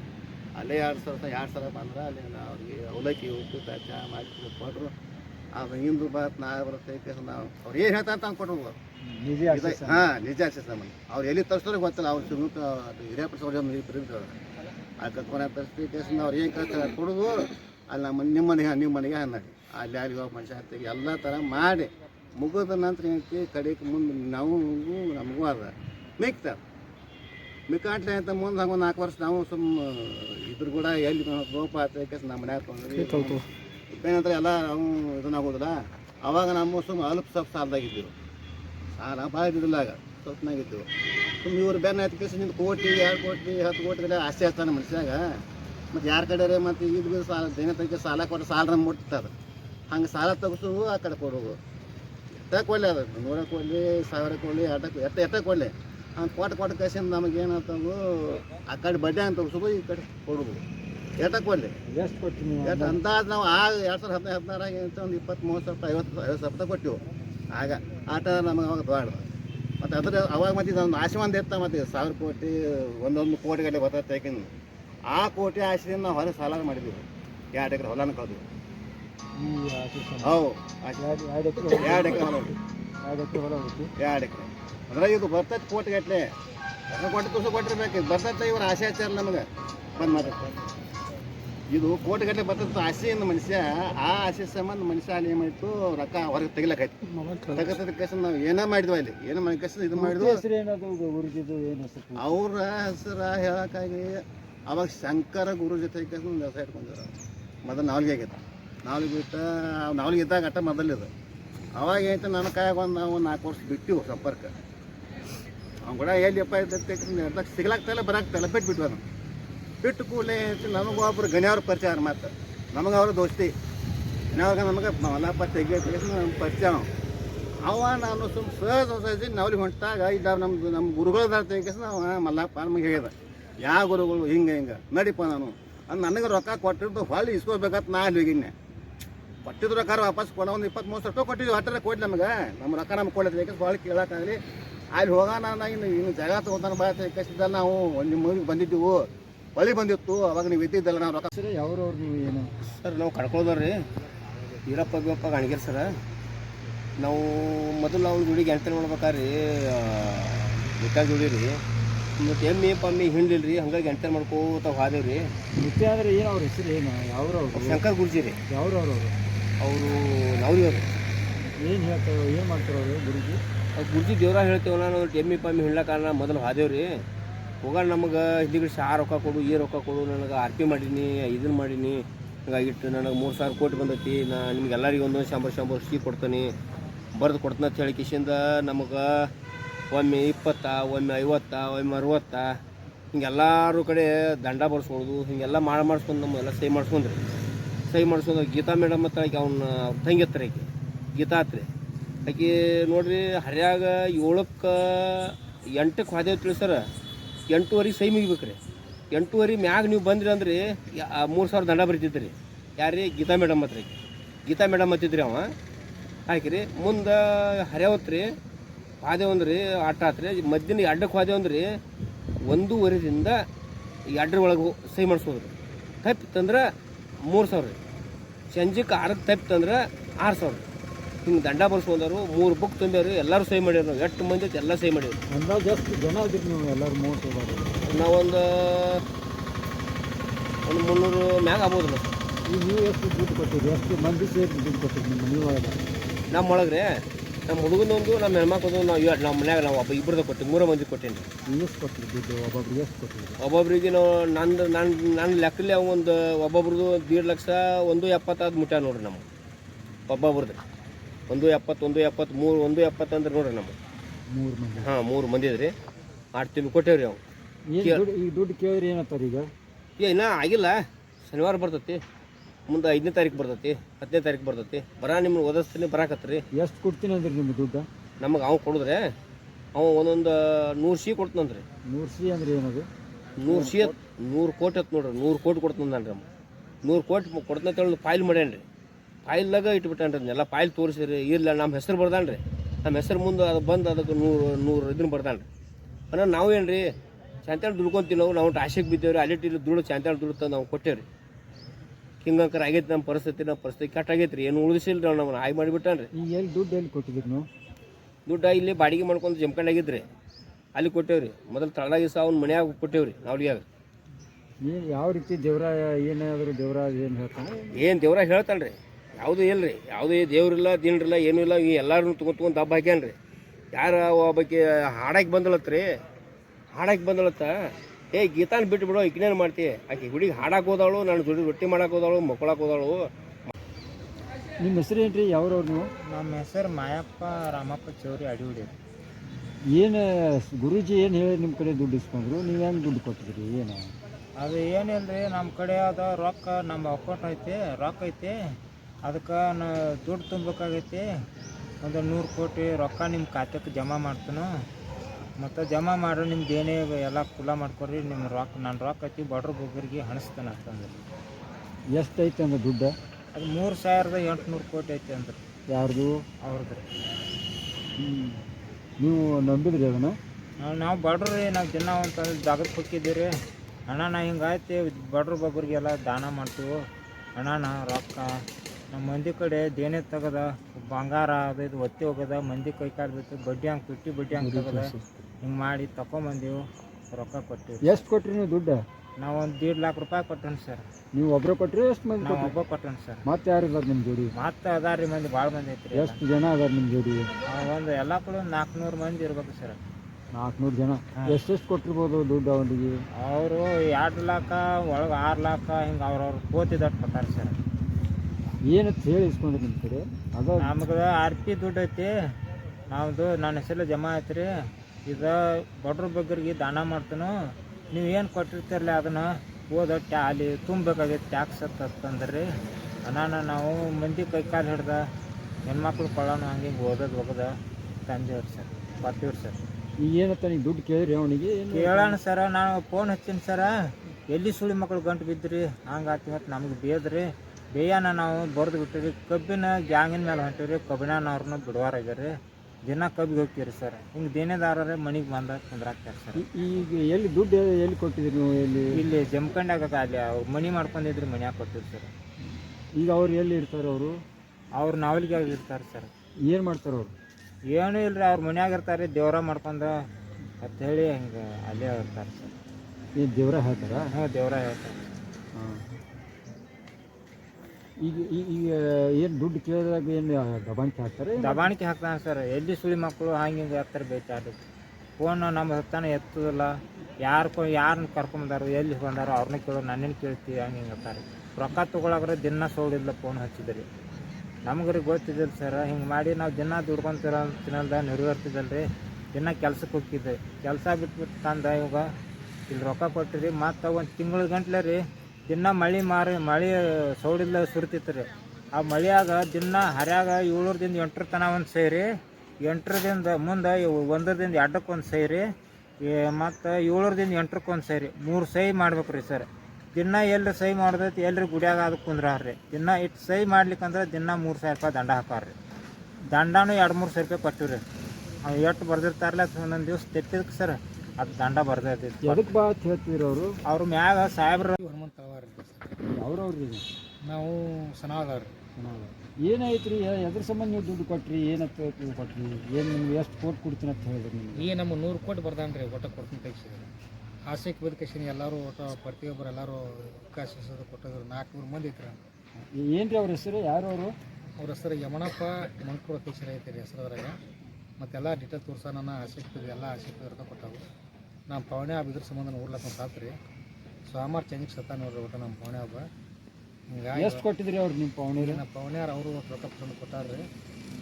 ಅಲ್ಲೇ ಎರಡು ಸಾವಿರ ಎರಡು ಸಾವಿರ ಬಂದ್ರೆ ಅಲ್ಲಿ ಅವ್ರಿಗೆ ಅವಲಕ್ಕಿ ಉಪ್ಪು ಚಾ ಮಾಡಿ ಕೊಟ್ಟರು ಅದು ಹಿಂದೂ ಬರತ್ತೆ ನಾ ಬರುತ್ತೆ ನಾವು ಅವ್ರು ಏನು ಹೇಳ್ತಾರೆ ಅಂತ ಕೊಟ್ಟರು ಹಾಂ ನಿಜ ಅನ್ಸುತ್ತೆ ನಮ್ಮನ್ನು ಅವ್ರು ಎಲ್ಲಿ ತರಿಸಿದ್ರೆ ಗೊತ್ತಲ್ಲ ಅವ್ರು ಸುಮ್ಮನೆ ಹಿರಿಯಪ್ಪ ಸೌರ್ಯ ಬರೀತಾರೆ ಆ ಕತ್ಕೊನೆ ತರಿಸ್ತಿ ಕೇಸ್ ಅವ್ರು ಏನು ಕಳಿಸ್ತಾರೆ ಕೊಡೋದು ಅಲ್ಲಿ ನಮ್ಮ ನಿಮ್ಮ ಮನೆಗೆ ನಿಮ್ಮ ಮನೆಗೆ ಅನ್ನೋದು ಅಲ್ಲಿ ಯಾರಿಗೆ ಹೋಗಿ ಮನುಷ್ಯ ಹತ್ತಿಗೆ ಎಲ್ಲ ಥರ ಮಾಡಿ ಮುಗಿದ ನಂತರ ಏನೈತಿ ಕಡೆಗೆ ಮುಂದೆ ನಾವು ನಮಗೂ ಅದ ಮಿಕ್ತಾರೆ. ಮಿಕ್ಕಾಟ್ಲೆ ಅಂತ ಮುಂದೆ ಹಂಗೆ ನಾಲ್ಕು ವರ್ಷ ನಾವು ಸುಮ್ಮ ಇದ್ರ ಕೂಡ ಎಲ್ಲಿ ಗೋಪ ಆತ ಕೇಸ್ ನಮ್ಮ ಮನ್ಯಾಗ ಏನಂತ ಏನಂದ್ರೆ ಎಲ್ಲ ನಾವು ಇದನ್ನ ಆಗೋದಿಲ್ಲ ಅವಾಗ ನಮ್ಮ ಸುಮ್ಮ ಅಲ್ಪ ಸ್ವಲ್ಪ ಸಾಲದಾಗಿದ್ದೀವಿ ನಾವು ಭಾಳ ಇದ್ದಿದ್ದಿಲ್ಲ ಆಗ ಸ್ವಪ್ನಾಗಿದ್ದೆವು ಸುಮ್ಮನೆ ಇವ್ರು ಬೆನ್ನ ಹತ್ತು ಕೇಸ್ ನಿಂತು ಕೋಟಿ ಎರಡು ಕೋಟಿ ಹತ್ತು ಕೋಟಿ ಕಡೆ ಆಸೆ ಹಚ್ತಾನೆ ಮನುಷ್ಯಾಗ ಮತ್ತು ಯಾರ ಕಡೆ ಮತ್ತು ಇದು ಸಾಲ ದಿನ ತನಕ ಸಾಲ ಕೊಟ್ಟು ಸಾಲ ನಮ್ಮ ಮುಟ್ತದೆ. ಹಂಗೆ ಸಾಲ ತೆಗೆಸು ಆ ಕಡೆ ಕೊಡೋದು ಎಟ್ಟ ಕೊಡಲಿ ಅದು. ನೂರ ಕೊಡಲಿ ಸಾವಿರ ಕೊಡಲಿ ಎಟ್ಟ ಎಟ್ಟ ಎಟ್ಟ ಕೊಡಲಿ. ಹಂಗೆ ಕೊಟ್ಟು ಕೊಟ್ಟು ಕಸಿಂದ ನಮಗೆ ಏನಂತಂದು ಆ ಕಡೆ ಬಡ್ಡಿ ಅಂತ ತೆಗೆಸೋದು ಈ ಕಡೆ ಕೊಡೋದು. ಎಟ್ಟ ಕೊಡಲಿ. ಎಷ್ಟು ಕೊಡ್ತೀನಿ ನೀವು? ಎಷ್ಟು ಅಂದಾಜು ನಾವು ಆಗ ಎರಡು ಸಾವಿರದ ಹದಿನೈದು ಹದಿನಾರಾಗ ಅಂತ ಒಂದು ಇಪ್ಪತ್ತು ಮೂವತ್ತು ಸಾವಿರ ಐವತ್ತು ಐವತ್ತು ಸಾವಿರ ಕೊಟ್ಟಿವು. ಆಗ ಆಟ ನಮಗೆ ಅವಾಗ ದೊಡ್ಡ ಮತ್ತು ಅದ್ರ ಅವಾಗ ಮತ್ತೆ ಇದೊಂದು ಆಸೆ ಒಂದು ಇತ್ತ ಮತ್ತೆ ಸಾವಿರ ಕೋಟಿ ಒಂದೊಂದು ಕೋಟಿಗಟ್ಟಲೆ ಬರ್ತೈತೆ ಆ ಕೋಟಿ ಆಸೆಯಿಂದ ನಾವು ಹೊರ ಸಾಲ ಮಾಡಿದ್ವಿ. ಎರಡು ಎಕರೆ ಹೊಲನ ಕಳೆದ್ವಿ ಆಶೀಸ್ ಹೌದು. ಎರಡು ಎಕರೆ ಎರಡು ಎಕರೆ ಹೊಲ ಎರಡು ಎಕರೆ ಹೊಲ ಎರಡು ಎಕರೆ. ಅದ್ರಾಗ ಇದು ಬರ್ತೈತೆ ಕೋಟಿಗಟ್ಲೆ ರೊಕ್ಕ ಕೊಟ್ಟು ತುಸು ಕೊಟ್ಟಿರ್ಬೇಕು. ಬರ್ತೈತೆ ಇವ್ರ ಆಸೆ ಹಚ್ಚಾರ ನಮಗೆ. ಬಂದ್ ಮಾತಾಡ್ತಾರೆ ಇದು ಕೋಟಿಗಟ್ಟಲೆ ಬರ್ತಂತ ಆಸೆಯಿಂದ ಮನುಷ್ಯ ಆ ಆಸೆ ಸಂಬಂಧ ಮನುಷ್ಯ ಅಲ್ಲಿ ಏನು ಮಾಡಿತ್ತು ರೊಕ್ಕ ಹೊರಗೆ ತೆಗಿಲಕೈತಿ ತೆಗತದ ಕೇಸ ನಾವು ಏನೋ ಮಾಡಿದ್ವಿ ಅಲ್ಲಿ ಏನೋ ಮಾಡಿ ಇದು ಮಾಡಿದ್ವು. ಅವ್ರ ಹೆಸರ ಹೇಳಕ್ಕಾಗಿ ಅವಾಗ ಶಂಕರ ಗುರು ಜೊತೆ ಕೇಸ ಒಂದು ವ್ಯವಸಾಯ ಇಟ್ಕೊಂಡಿದ್ರು ಮೊದಲು ನಾವಲಿಗೆ ಆಗೈತೆ ನಾವಲಿಗೆ ಬಿಟ್ಟು ನಾವಲಿಗೆ ಇದ್ದಾಗ ಅಟ್ಟ ಮೊದಲಿದು ಅವಾಗ ಏನೈತೆ ನನ್ನ ಕಾಯಾಗ ಒಂದು ನಾವು ನಾಲ್ಕು ವರ್ಷ ಬಿಟ್ಟಿವು ಸಂಪರ್ಕ. ಅವ್ನು ಕೂಡ ಎಲ್ಲಿಯಪ್ಪ ಇದ್ದಕ್ಕೆ ಸಿಗ್ಲಾಗ್ತಾಯಿಲ್ಲ ಬರಾಕ್ತಾಯಿಲ್ಲ ಬಿಟ್ಟು ಬಿಟ್ವಿ ಅದನ್ನು. ಬಿಟ್ಟು ಕೂಡಲೇ ನಮಗೆ ಒಬ್ಬರು ಗಣ್ಯವ್ರ ಪರಿಚಯ ಮತ್ತು ಮಾತು ನಮಗೆ ಅವ್ರ ದೋಸ್ತಿ. ಗಣ್ಯವ್ರಿಗೆ ನಮಗೆ ಮಲ್ಲಪ್ಪ ತೆಗಿಯೋದು ನಮ್ಮ ಪರಿಚಯ ಅವ. ನಾನು ಸುಮ್ಮ ಸಹಜ ಸಹಜ ನಾವಲಿ ಹೊಂಟಾಗ ಇದ್ದ ನಮ್ದು ನಮ್ಮ ಗುರುಗಳದಾರ ತೆಗಿಸ್ ನಾವು ಮಲ್ಲಪ್ಪ ನಮಗೆ ಹೇಳಿದ. ಯಾವ ಗುರುಗಳು ಹಿಂಗೆ ಹಿಂಗೆ. ನಡಿಪ ನಾನು. ಅದು ನನಗೆ ರೊಕ್ಕ ಕೊಟ್ಟಿದ್ದು ಹೊಳ್ಳಿ ಇಸ್ಕೋಬೇಕಂತ ನಾ ಅಲ್ಲಿ ಹೋಗಿನ್ನೆ. ಕೊಟ್ಟಿದ್ದು ರೊಕ್ಕ ವಾಪಸ್ ಕೊಡ, ಒಂದು ಇಪ್ಪತ್ತು ಮೂವತ್ತು ರೂಪಾಯಿ ಕೊಟ್ಟಿದ್ವಿ ಹತ್ತಿರ ಕೊಡ್ಲಿ ನಮಗೆ. ನಮ್ಮ ರೊಕ್ಕ ನಮ್ಗೆ ಕೊಡ್ಲಿ ಯಾಕೆ ಹೊಳ್ಳಿ ಕೇಳೋಕ್ಕಾಗಲಿ. ಅಲ್ಲಿ ಹೋಗೋಣ ನಾನು ಇನ್ನು ಇನ್ನು ಜಾಗ ತೊಗೊಂತಾನ ಭಾಳ ಕಸಿದ್ದಲ್ಲ ನಾವು. ಒಂದು ಮೂವಿಗೆ ಬಂದಿದ್ದೀವು. ಹೊಳಿ ಬಂದಿತ್ತು ಅವಾಗ ನೀವು ಇದ್ದಿದ್ದಲ್ಲ ನಾವು ರೊಕ್ಕ ಹೆಸರು ಯಾವ್ರವ್ರು ನೀವು ಏನು? ಸರ್ ನಾವು ಕಳ್ಕೊಳ್ದವ್ರಿ ಈರಪ್ಪ ಬೀರಪ್ಪ ಅಣಗಿರ್ ಸರ. ನಾವು ಮೊದಲು ನಾವು ಜೋಡಿ ಎಂಟರ್ ಮಾಡ್ಬೇಕಾದ್ರೆ ಬೆಟ್ಟ ಜೋಡಿ ರೀ ಮತ್ತು ಎಮ್ಮೆ ಪಮ್ಮಿ ಹಿಂಡಿಲ್ಲ ರೀ ಹಂಗಾಗಿ ಎಂಟರ್ ಮಾಡ್ಕೋತ ಹೋದೇವ್ ರೀ ಮುಖ್ಯ ಆದರೆ ಏನು ಅವ್ರ ಹೆಸರು ಏನು? ಯಾವ್ರವ್ರು? ಶಂಕರ್ ಗುರುಜಿ ರೀ. ಯಾವ್ರವ್ರು ಅವರು? ಅವರು ನಾವ್ರಿ ಅವರು. ಏನು ಹೇಳ್ತಾರೆ ಏನು ಮಾಡ್ತಾರೆ ಅವರು ಗುರುಜಿ? ಅವ್ರು ಗುರುಜಿ ದೇವ್ರ ಹೇಳ್ತೇವಲ್ಲ ನಾವು ಎಮ್ಮೆ ಪಮ್ಮಿ ಹಿಂಡ್ಲಕ್ಕ ಮೊದಲು ಹೋದೇವ್ ರೀ ಹೋಗೋಣ ನಮಗೆ ಹಿಂದಿಗೆ ಆ ರೊಕ್ಕ ಕೊಡು, ಈ ರೊಕ್ಕ ಕೊಡು, ನನಗೆ ಆರ್ ಪಿ ಮಾಡೀನಿ ಇದನ್ನ ಮಾಡೀನಿ, ಹಂಗಾಗಿಟ್ಟು ನನಗೆ ಮೂರು ಸಾವಿರ ಕೋಟಿ ಬಂದೈತಿ, ನಾ ನಿಮ್ಗೆ ಎಲ್ಲರಿಗೆ ಒಂದೊಂದು ಶಂಬರ್ ಶಂಬರ್ ಸೀ ಕೊಡ್ತೀನಿ. ಬರೆದು ಕೊಡ್ತೀನಿ ಅಂತ ಹೇಳಿ ಕಿಶಿಂದ, ನಮಗೆ ಒಮ್ಮೆ ಇಪ್ಪತ್ತ, ಒಮ್ಮೆ ಐವತ್ತ, ಒಮ್ಮೆ ಅರುವತ್ತ, ಹಿಂಗೆಲ್ಲರೂ ಕಡೆ ದಂಡ ಬರ್ಸ್ಕೊಳೋದು, ಹಿಂಗೆಲ್ಲ ಮಾಡಿ ಮಾಡಿಸ್ಕೊಂಡು ನಮ್ಮೆಲ್ಲ ಸಹಿ ಮಾಡಿಸ್ಕೊಂಡ್ರಿ. ಸಹಿ ಮಾಡಿಸ್ಕೊಂಡು ಗೀತಾ ಮೇಡಮ್ ಹತ್ರ ಆಕೆ ಅವ್ನ ತಂಗಿತ್ತರ ಆಕೆ, ಗೀತಾ ಹತ್ರ. ಆಕೆ ನೋಡ್ರಿ ಹರ್ಯಾಗ ಏಳಕ್ಕೆ ಎಂಟಕ್ಕೆ ಹೋದೇವ್ ತಿಳಿ ಸರ್ ಸೈ ಮುಗಿಬೇಕು ರೀ ಎಂಟೂವರೆ ಮ್ಯಾಗ ನೀವು ಬಂದ್ರಿ ಅಂದ್ರೆ ಮೂರು ಸಾವಿರ ದಂಡ ಬರ್ತಿದ್ರಿ. ಯಾರು ಗೀತಾ ಮೇಡಮ್ ಹತ್ರ ಗೀತಾ ಮೇಡಮ್ ಹತ್ತಿದ್ರಿ ಅವ. ಹಾಕಿರಿ. ಮುಂದೆ ಹರ್ಯಾವತ್ರಿ ಹೋದೇವಂದ್ರಿ, ಆಟ ಆತ್ರಿ. ಮಧ್ಯಾಹ್ನ ಅಡ್ಡಕ್ಕೆ ಹೋದೇವಂದ್ರಿ, ಒಂದೂವರೆದಿಂದ ಎಡ್ರ ಒಳಗೆ ಸೈ ಮಾಡಿಸ್ಬೋದ್ರಿ. ತಪ್ಪಿತ್ತಂದ್ರೆ ಮೂರು ಸಾವಿರ ರೀ ಸಂಜೆಗೆ ಆರಕ್ಕೆ ತಪ್ಪಿತ್ತಂದ್ರೆ ಆರು ಸಾವಿರ ಹಿಂಗೆ ದಂಡ ಬರ್ಸ್ಕೊಂಡವ್ರು ಮೂರು ಬುಕ್ ತಂದೇವ್ರಿ ಎಲ್ಲರೂ ಸಹಿ ಮಾಡ್ಯಾರ ನಾವು. ಎಷ್ಟು ಮಂದಿ ಐತಿ ಎಲ್ಲ ಸಹಿ ಮಾಡ್ಯಾರ ಅಂದಾಜು ಎಷ್ಟು ಜನ ಇದ್ರಿ ನೀವು ಎಲ್ಲರೂ ಮೂವತ್ತು ನಾವೊಂದು ಒಂದು ಮುನ್ನೂರು ಮ್ಯಾಗ ಆಗ್ಬೋದು ನಾವು ಈಗ ನೀವು ಎಷ್ಟು ದುಡ್ಡು ಕೊಟ್ಟಿರಿ ಎಷ್ಟು ಮಂದಿ ಸೇರಿ ದುಡ್ಡು ಕೊಟ್ಟಿರಿ ನಿಮ್ಮ ಮನೆ ಒಳಗೆ ನಮ್ಮ ಒಳಗ್ರೆ ನಮ್ಮ ಹುಡುಗನೊಂದು ನಮ್ಮ ಹೆಣ್ಮಕ್ಳದು ನಾವು ಇವ ನಮ್ಮ ಮನ್ಯಾಗ ನಾವು ಒಬ್ಬ ಇಬ್ಬರದ ಕೊಟ್ಟಿವಿ ಮೂರು ಮಂದಿ ಕೊಟ್ಟೇನಿ. ಎಷ್ಟು ಕೊಟ್ಟಿರಿ ದುಡ್ಡು? ಒಬ್ಬೊಬ್ರಿಗೆ ಎಷ್ಟು ಕೊಟ್ಟಿರಿ ಒಬ್ಬೊಬ್ರಿಗೆ ನಾವು ನಂದು ನನ್ನ ನನ್ನ ಲೆಕ್ಕಲ್ಲಿ ಒಂದು ಒಬ್ಬೊಬ್ರದ್ದು ದೀಡ್ ಲಕ್ಷ ಒಂದು ಎಪ್ಪತ್ತಾದ ಮುಟ್ಟ ನೋಡ್ರಿ ನಮ್ಮ ಒಬ್ಬೊಬ್ರದ್ದು ಒಂದು ಎಪ್ಪತ್ತು ಒಂದು ಎಪ್ಪತ್ತು ಮೂರು ಒಂದು ಎಪ್ಪತ್ತು ಅಂದ್ರೆ ನೋಡ್ರಿ ನಮ್ಮ ಮೂರು ಮಂದಿ. ಹಾಂ ಮೂರು ಮಂದಿ ಇದ್ರಿ ಆರು ತಿಂಗಳು ಕೊಟ್ಟೇವ್ರಿ ಅವು. ಈಗ ದುಡ್ಡು ಕೇಳಿದ್ರೆ ಏನಂತಾರೆ ಈಗ? ಏ ಇನ್ನೂ ಆಗಿಲ್ಲ. ಶನಿವಾರ ಬರ್ತತಿ. ಮುಂದೆ ಐದನೇ ತಾರೀಕು ಬರ್ತೈತಿ ಹತ್ತನೇ ತಾರೀಕು ಬರ್ತೈತಿ. ಬರ ನಿಮ್ಗೆ ಓದಿಸ್ತೀನಿ ಬರಾಕತ್ರಿ. ಎಷ್ಟು ಕೊಡ್ತೀನಿ ಅಂದ್ರೆ ನಿಮ್ಮ ದುಡ್ಡು? ನಮಗೆ ಅವ್ನು ಕೊಡಿದ್ರೆ ಅವ ಒಂದೊಂದು ನೂರು ಸಿ ಕೊಡ್ತಂದ್ರಿ ನೂರು ಸಿ ಅಂದ್ರೆ ಏನದು? ನೂರು ಸಿ ನೂರು ಕೋಟಿ ಹತ್ತು ನೋಡ್ರಿ ನೂರು ಕೋಟಿ ಕೊಡ್ತಂದ್ರಿ ಅವ ನೂರು ಕೋಟಿ ಕೊಡ್ತಂತ ಹೇಳಿ ಫೈಲ್ ಮಾಡ್ಯಾನ್ರಿ. ಫೈಲ್ದಾಗ ಇಟ್ಬಿಟ್ಟಾನ್ರಿ ಅದನ್ನೆಲ್ಲ ಫೈಲ್ ತೋರಿಸಿರಿ. ಇಲ್ಲ ನಮ್ಮ ಹೆಸರು ಬರ್ದಾನ್ರಿ. ನಮ್ಮ ಹೆಸರು ಮುಂದೆ ಅದು ಬಂದು ಅದಕ್ಕೆ ನೂರು ನೂರು ಇದನ್ನು ಬರ್ದಾನ್ರಿ. ಅಂದ್ರೆ ನಾವು ಏನು ರೀ ಶಾಂತಾಳ ದುಡ್ಕೊಂತೀವಿ ನಾವು. ನಾವು ಆಶೆಗೆ ಬಿದ್ದೇವ್ರಿ. ಅಲ್ಲಿ ಇಲ್ಲಿ ದುಡ್ಡು ಶಾಂತಾಳ ದುಡ್ಡು ತಂದು ನಾವು ಕೊಟ್ಟೇವ್ರಿ. ಹಿಂಗಂಕರ ಆಗೈತೆ ನಮ್ಮ ಪರಿಸ್ಥಿತಿ ನಮ್ಮ ಪರಿಸ್ಥಿತಿ ಕಟ್ಟಾಗೈತೆ ರೀ ಏನು ಉಳಿಸಿಲ್ಲ ರೀ ನಮ್ಮನ್ನು ಆಯ್ ಮಾಡಿಬಿಟ್ಟಾನ್ರಿ. ಈಗ ಎಲ್ಲಿ ದುಡ್ಡು ಎಲ್ಲಿ ಕೊಟ್ಟಿದ್ದೀರಿ ನಾವು? ದುಡ್ಡು ಇಲ್ಲಿ ಬಾಡಿಗೆ ಮಾಡ್ಕೊಂಡು ಜಮ್ಕಂಡಾಗಿದ್ರಿ ಅಲ್ಲಿ ಕೊಟ್ಟೇವ್ರಿ. ಮೊದಲು ತಳದಾಗಿ ಸಹ ಅವ್ನ ಮನ್ಯಾಗ ಕೊಟ್ಟೇವ್ರಿ ನಾವ್ಲಿಯಾಗ ಏನು ಯಾವ ರೀತಿ ದೇವ್ರ ಏನಾದರೂ ದೇವ್ರ ಏನು ಹೇಳ್ತಾನೆ? ಏನು ದೇವ್ರ ಹೇಳ್ತಾನ್ರಿ. ಯಾವುದೂ ಇಲ್ಲ ರೀ ಯಾವುದೇ ದೇವ್ರಿಲ್ಲ ದಿನರಿಲ್ಲ ಏನೂ ಇಲ್ಲ ಈ ಎಲ್ಲರೂ ತೊಗೊಂಡ್ ತೊಗೊಂಡು ದಬ್ಬ ಹಾಕ್ಯಾನ್ರಿ. ಯಾರು ಒಬ್ಬಾಕಿ ಹಾಡಕ್ಕೆ ಬಂದಳತ್ತ ರೀ ಹಾಡಕ್ಕೆ ಬಂದಳತ್ತ? ಏ ಗೀತಾನ ಬಿಟ್ಟು ಬಿಡೋ ಈಕಿನೇನು ಮಾಡ್ತಿ? ಆಕೆ ಹುಡುಗಿ ಹಾಡಕ್ಕೆ ಹೋದಾಳು ನಾನು ದುಡ್ಡು ರೊಟ್ಟಿ ಮಾಡಕ್ಕೆ ಹೋದಾಳು ಮಕ್ಕಳಕ್ಕೆ ಹೋದಾಳು. ನಿಮ್ಮ ಹೆಸರು ಏನು ರೀ ಯಾವ್ರವ್ರು ನೀವು ನಮ್ಮ ಹೆಸರು ಮಾಯಪ್ಪ ರಾಮಪ್ಪ ಚೌರಿ ಅಡಿಹುಡಿ ಏನು ಗುರೂಜಿ ಏನು ಹೇಳಿ ನಿಮ್ಮ ಕಡೆ ದುಡ್ಡು ಇಸ್ಕೊಂಡ್ರು? ನೀವು ಹೆಂಗೆ ದುಡ್ಡು ಕೊಟ್ಟಿದ್ರಿ ಏನು? ಅದು ಏನಿಲ್ಲ ರೀ ನಮ್ಮ ಕಡೆ ಅದ ರೊಕ್ಕ ನಮ್ಮ ಅಕೌಂಟ್ ಐತಿ ರೊಕ್ಕ ಐತಿ. ಅದಕ್ಕೆ ನಾ ದುಡ್ಡು ತುಂಬಬೇಕಾಗೈತಿ. ಒಂದು ನೂರು ಕೋಟಿ ರೊಕ್ಕ ನಿಮ್ಮ ಖಾತೆಗೆ ಜಮಾ ಮಾಡ್ತೀನಿ. ಮತ್ತು ಜಮಾ ಮಾಡಿ ನಿಮ್ದು ಏನೇ ಎಲ್ಲ ಕುಲ ಮಾಡ್ಕೊರಿ ನಿಮ್ಮ ರೊಕ್ಕ ನನ್ನ ರೊಕ್ಕ ಐತಿ ಬಡ್ರ ಬೊಬ್ಬರಿಗೆ ಹಣಿಸ್ತಾನೆ ಅಂತಂದ್ರೆ ಎಷ್ಟು ಐತೆ ಅಂದ್ರೆ ದುಡ್ಡು? ಅದು ಮೂರು ಸಾವಿರದ ಎಂಟುನೂರು ಕೋಟಿ ಐತಿ ಅಂದ್ರೆ. ಯಾರ್ದು? ಅವ್ರದ್ದು. ನೀವು ನಂಬಿದ್ರಿ ಅದನ್ನು? ನಾವು ನಾವು ಬಡ್ರಿ ನಾವು ದಿನ ಅಂತ ಜಾಗಕ್ಕೆ ಹೋಗಿದ್ದೀರಿ ಅಣ್ಣ ನಾ ಹಿಂಗಾಯ್ತು ಬಡ್ರ ಬೊಬ್ಬರಿಗೆಲ್ಲ ದಾನ ಮಾಡ್ತೀವಿ. ಹಣನ ರೊಕ್ಕ ನಮ್ಮ ಮಂದಿ ಕಡೆ ದೇನೆ ತೆಗದ ಬಂಗಾರ ಅದು ಇದು ಒತ್ತಿ ಹೋಗದ ಮಂದಿ ಕೈ ಕಾಲು ಬಿತ್ತು ಬಡ್ಡಿ ಹಂಗೆ ತುಟ್ಟಿ ಬಡ್ಡಿ ಹಂಗೆ ತೆಗದ. ಹಿಂಗೆ ಮಾಡಿ ತಗೊಂಬಂದೀವಿ ರೊಕ್ಕ ಕೊಟ್ಟಿವಿ. ಎಷ್ಟು ಕೊಟ್ರಿ ನೀವು ದುಡ್ಡು? ನಾವು ಒಂದು ದೀಡ್ ಲಾಖ ರೂಪಾಯಿ ಕೊಟ್ಟೇನಿ ಸರ್. ನೀವು ಒಬ್ರು ಕೊಟ್ರಿ ಎಷ್ಟು ಮಂದಿ ನಾವು ಒಬ್ಬ ಕೊಟ್ಟೇನಿ ಸರ್. ಮತ್ತೆ ಯಾರು ಇದಾರೆ ನಿಮ್ಮ ಜೋಡಿ? ಮತ್ತೆ ಅದಾರ ರೀ ಮಂದಿ ಭಾಳ ಮಂದಿ ಐತ್ರಿ ಎಷ್ಟು ಜನ ಅದಾರ ನಿಮ್ಮ ಜೋಡಿ? ಒಂದು ಎಲ್ಲ ಕೂಡ ನಾಲ್ಕುನೂರು ಮಂದಿ ಇರ್ಬೇಕು ಸರ್. ನಾಲ್ಕುನೂರು ಜನ. ಎಷ್ಟೆಷ್ಟು ಕೊಟ್ಟಿರ್ಬೋದು ದುಡ್ಡು ಅವನಿಗೆ? ಅವರು ಎರಡು ಲಾಖ ಒಳಗೆ ಆರು ಲಾಖ ಹಿಂಗೆ ಅವ್ರವ್ರು ಕೋತಿದಟ್ಟು ಕೊಟ್ಟಾರೆ ಸರ್. ಏನಂತ ಹೇಳಿ ಇಸ್ಕೊಂಡ್ರಿ ನಿಮ್ಮ ಕಡೆ? ಅದ ನಮ್ಗೆ ಆರ್ ಪಿ ದುಡ್ಡು ಐತಿ. ನಮ್ಮದು ನನ್ನ ಹೆಸರು ಜಮಾ ಐತ್ರಿ ಇದು ಬಡ್ರ ಬಗ್ಗರಿಗೆ ದಾನ ಮಾಡ್ತಾನು. ನೀವು ಏನು ಕೊಟ್ಟಿರ್ತೀರಲ್ಲ ಅದನ್ನು? ಹೋದ ಟ್ಯಾ ಅಲ್ಲಿ ತುಂಬಬೇಕಾಗೈತೆ ಟ್ಯಾಕ್ಸ್ ಅಂತಂದ್ರಿ ಅನಾನ ನಾವು ಮಂದಿ ಕೈ ಕಾಲು ಹಿಡ್ದ ಹೆಣ್ಮಕ್ಳು ಕೊಳ್ಳೋಣ ಹಂಗೆ ಹಿಂಗೆ ಓದೋದು ಹೋಗದ. ತಂದೇವ್ರಿ ಸರ್ ಬರ್ತೀವ್ರಿ ಸರ್. ಈಗ ಏನತ್ತ ನೀವು ದುಡ್ಡು ಕೇಳಿರಿ ಅವನಿಗೆ? ಏನು ಕೇಳೋಣ ಸರ ನಾನು ಫೋನ್ ಹಚ್ತೀನಿ ಸರ. ಎಲ್ಲಿ ಸುಳಿ ಮಕ್ಳು ಗಂಟು ಬಿದ್ದ್ರಿ? ಹಂಗಾತಿ ಮತ್ತು ನಮ್ಗೆ ಬೇದ್ರಿ. ಬೇಯನ ನಾವು ಬರೆದು ಬಿಟ್ಟಿರಿ ಕಬ್ಬಿನ ಗ್ಯಾಂಗಿನ ಮೇಲೆ ಹೊಂಟಿವ್ರಿ. ಕಬ್ಬಿನವ್ರನ್ನ ಬಿಡುವಾರಾಗ್ಯಾರಿ ದಿನ ಕಬ್ಬಿಗೆ ಹೋಗ್ತೀರಿ ಸರ್ ಹಿಂಗೆ ದಿನದಾರರೇ ಮನೆಗೆ ಬಂದ ಕುಂದ್ರಾಕ್ತಾರೆ ಸರ್ ಈಗ ಎಲ್ಲಿ ದುಡ್ಡು ಎಲ್ಲಿ- ಕೊಟ್ಟಿದ್ರಿ ನೀವು ಇಲ್ಲಿ? ಇಲ್ಲಿ ಜಮ್ಕಂಡಾಗ ಅಲ್ಲಿ ಅವ್ರು ಮನಿ ಮಾಡ್ಕೊಂಡಿದ್ರಿ ಮನ್ಯಾಗ ಕೊಟ್ಟಿರಿ ಸರ್. ಈಗ ಅವ್ರು ಎಲ್ಲಿ ಇರ್ತಾರೆ ಅವರು? ಅವ್ರು ನಾವಲಿಗೆ ಇರ್ತಾರೆ ಸರ್. ಏನು ಮಾಡ್ತಾರೆ ಅವರು? ಏನೂ ಇಲ್ರಿ. ಅವ್ರ ಮನ್ಯಾಗ ಇರ್ತಾರೆ. ದೇವ್ರ ಮಾಡ್ಕೊಂಡು ಅಂತ ಹೇಳಿ ಹಿಂಗೆ ಅಲ್ಲೇ ಇರ್ತಾರೆ ಸರ್. ಈ ದೇವ್ರ ಹೇಳ್ತಾರ? ಹಾಂ ದೇವ್ರ ಹೇಳ್ತಾರೆ. ಹಾಂ. ಈಗ ಈ- ಈಗ ಏನು ದುಡ್ಡು ಕೇಳಿದಾಗ ಏನು ದಬಾಣಿಕೆ ಹಾಕ್ತಾರೆ ದಬಾಣಿಕೆ ಹಾಕ್ತಾನೆ ಸರ್. ಎಲ್ಲಿ ಸುಳಿ ಮಕ್ಕಳು ಹಂಗೆ ಹಿಂಗೆ ಹಾಕ್ತಾರೆ ಬೈತಾರೆ ಫೋನ್ ನಮ್ಮ ಹತ್ತಾನೆ ಎತ್ತದಲ್ಲ. ಯಾರು ಕೊ ಯಾರನ್ನ ಕರ್ಕೊಂಬಂದಾರು, ಎಲ್ಲಿ ಬಂದಾರೋ ಅವ್ರನ್ನ ಕೇಳೋ ನನ್ನೇನು ಕೇಳ್ತೀವಿ ಹಂಗೆ ಹಿಂಗೆ ಅಂತಾರೆ. ರೊಕ್ಕ ತೊಗೊಳಕ್ರೆ ದಿನ ಸೋಡಿಲ್ಲ ಫೋನ್ ಹಚ್ಚಿದ್ರಿ. ನಮ್ಗ್ರಿ ಗೊತ್ತಿದ್ದಿಲ್ಲ ಸರ್. ಹಿಂಗೆ ಮಾಡಿ ನಾವು ದಿನ ದುಡ್ಕೊಂತಿರೋ ತಿನ್ನಲ್ದ ನೆರವೇರ್ತಿದ್ದಲ್ಲ ರೀ ದಿನ ಕೆಲ್ಸಕ್ಕೆ ಹೋಗ್ತಿದ್ದೆ. ಕೆಲಸ ಬಿಟ್ಬಿಟ್ಟು ತಂದ ಇವಾಗ. ಇಲ್ಲಿ ರೊಕ್ಕ ಕೊಟ್ಟಿರಿ ಮತ್ತು ಒಂದು ತಿಂಗಳ ಗಂಟ್ಲೆ ರೀ. ದಿನ ಮಳೆ ಮಾರಿ ಮಳೆ ಸೌಡಿಲ್ಲ ಸುರಿತಿತ್ತು ರೀ ಆ ಮಳೆಯಾಗ ದಿನ ಹರ್ಯಾಗ ಏಳೂರದಿಂದ ಎಂಟರ ತನ ಒಂದು ಸೇರಿ ಎಂಟರದಿಂದ ಮುಂದೆ ಒಂದರದಿಂದ ಎರಡಕ್ಕೆ ಒಂದು ಸೇರಿ ಮತ್ತು ಏಳರದಿಂದ ಎಂಟರಕ್ಕೆ ಒಂದು ಸೇರಿ ಮೂರು ಸೈ ಮಾಡ್ಬೇಕು ರೀ ಸರ್. ದಿನ ಎಲ್ಲಿ ಸೈ ಮಾಡ್ದೈತಿ ಎಲ್ರಿ ಗುಡಿಯಾಗ ಅದಕ್ಕೆ ಕುಂದ್ರಾರ್ರಿ. ದಿನ ಇಟ್ಟು ಸೈ ಮಾಡ್ಲಿಕ್ಕಂದ್ರೆ ದಿನ ಮೂರು ಸಾವಿರ ರೂಪಾಯಿ ದಂಡ ಹಾಕಾರ್ರಿ ದಂಡನೂ ಎರಡು ಮೂರು ಸಾವಿರ ರೂಪಾಯಿ ಕೊಟ್ಟಿವಿ ರೀ ಎಷ್ಟು ಬರ್ದಿರ್ತಾರಲ್ಲ ಒಂದೊಂದು ದಿವ್ಸ ತೆತ್ತಿದಕ್ಕೆ ಸರ್ ಅದು ದಂಡ ಬರ್ದೈತಿ. ಎದಕ್ಕೆ ಬಾ ಹೇಳ್ತೀವಿ ಅವರು? ಅವ್ರ ಮ್ಯಾಗ ಸಾಹೇಬ್ರ ಅವ್ರವ್ರಿಗೆ ನಾವು ಸನಾದವ್ರಿ ಏನಾಯ್ತು ರೀ ಎದ್ರ ಸಂಬಂಧ ನೀವು ದುಡ್ಡು ಕೊಟ್ರಿ? ಏನಂತ ನೀವು ಕೊಟ್ರಿ? ಏನು ನಿಮ್ಗೆ ಎಷ್ಟು ಕೋಟಿ ಕೊಡ್ತೀನಿ ಅಂತ ಹೇಳಿದ್ರಿ ನೀವು ಈ ನಮ್ಮ ನೂರು ಕೋಟಿ ಬರ್ದಾನ್ರಿ ಒಟ್ಟ ಕೊಡ್ತೀನಿ ತೆಗಿಸಿದ್ರು. ಆಸೆಗೆ ಬದುಕೇಶನ್ ಎಲ್ಲರೂ ಒಟ್ಟು ಪ್ರತಿಯೊಬ್ಬರು ಎಲ್ಲರೂ ಅವಕಾಶ ಕೊಟ್ಟಿದ್ರು ನಾಲ್ಕುನೂರು ಮಂದಿ ಐತ್ರ ಏನು ರೀ ಅವ್ರ ಹೆಸರು? ಯಾರು ಅವರು? ಅವ್ರ ಹೆಸರು ಯಮನಪ್ಪ ಮಂಕೂರು ಅಧ್ಯಕ್ಷರ ಐತೆ ರೀ ಹೆಸರದ್ರಾಗ. ಮತ್ತೆಲ್ಲ ಡೀಟೇಲ್ ತೋರ್ಸೋಣ ಆಸಕ್ತಿ ಎಲ್ಲ ಆಸಕ್ತಿ ರೊಕ್ಕ ಕೊಟ್ಟಾವು ನಮ್ಮ ಪವಣೆ ಹಬ್ಬ ಇದ್ರ ಸಂಬಂಧ ಊರ್ಲಕ್ಕ ಸಾತ್ರಿ. ಸೋಮವಾರ ಚಂದಿಗೆ ಸತ್ತ ನೋಡ್ರಿ ಒಟ್ಟು ನಮ್ಮ ಪವಣೆ ಹಬ್ಬ. ಎಷ್ಟು ಕೊಟ್ಟಿದ್ರಿ ಅವ್ರು ನಿಮ್ಮ ಪವನಿಗೆ ನಮ್ಮ ಪವನ್ಯಾರ ಅವರು ರೊಕ್ಕ ತಂದು ಕೊಟ್ಟಾರ್ರಿ.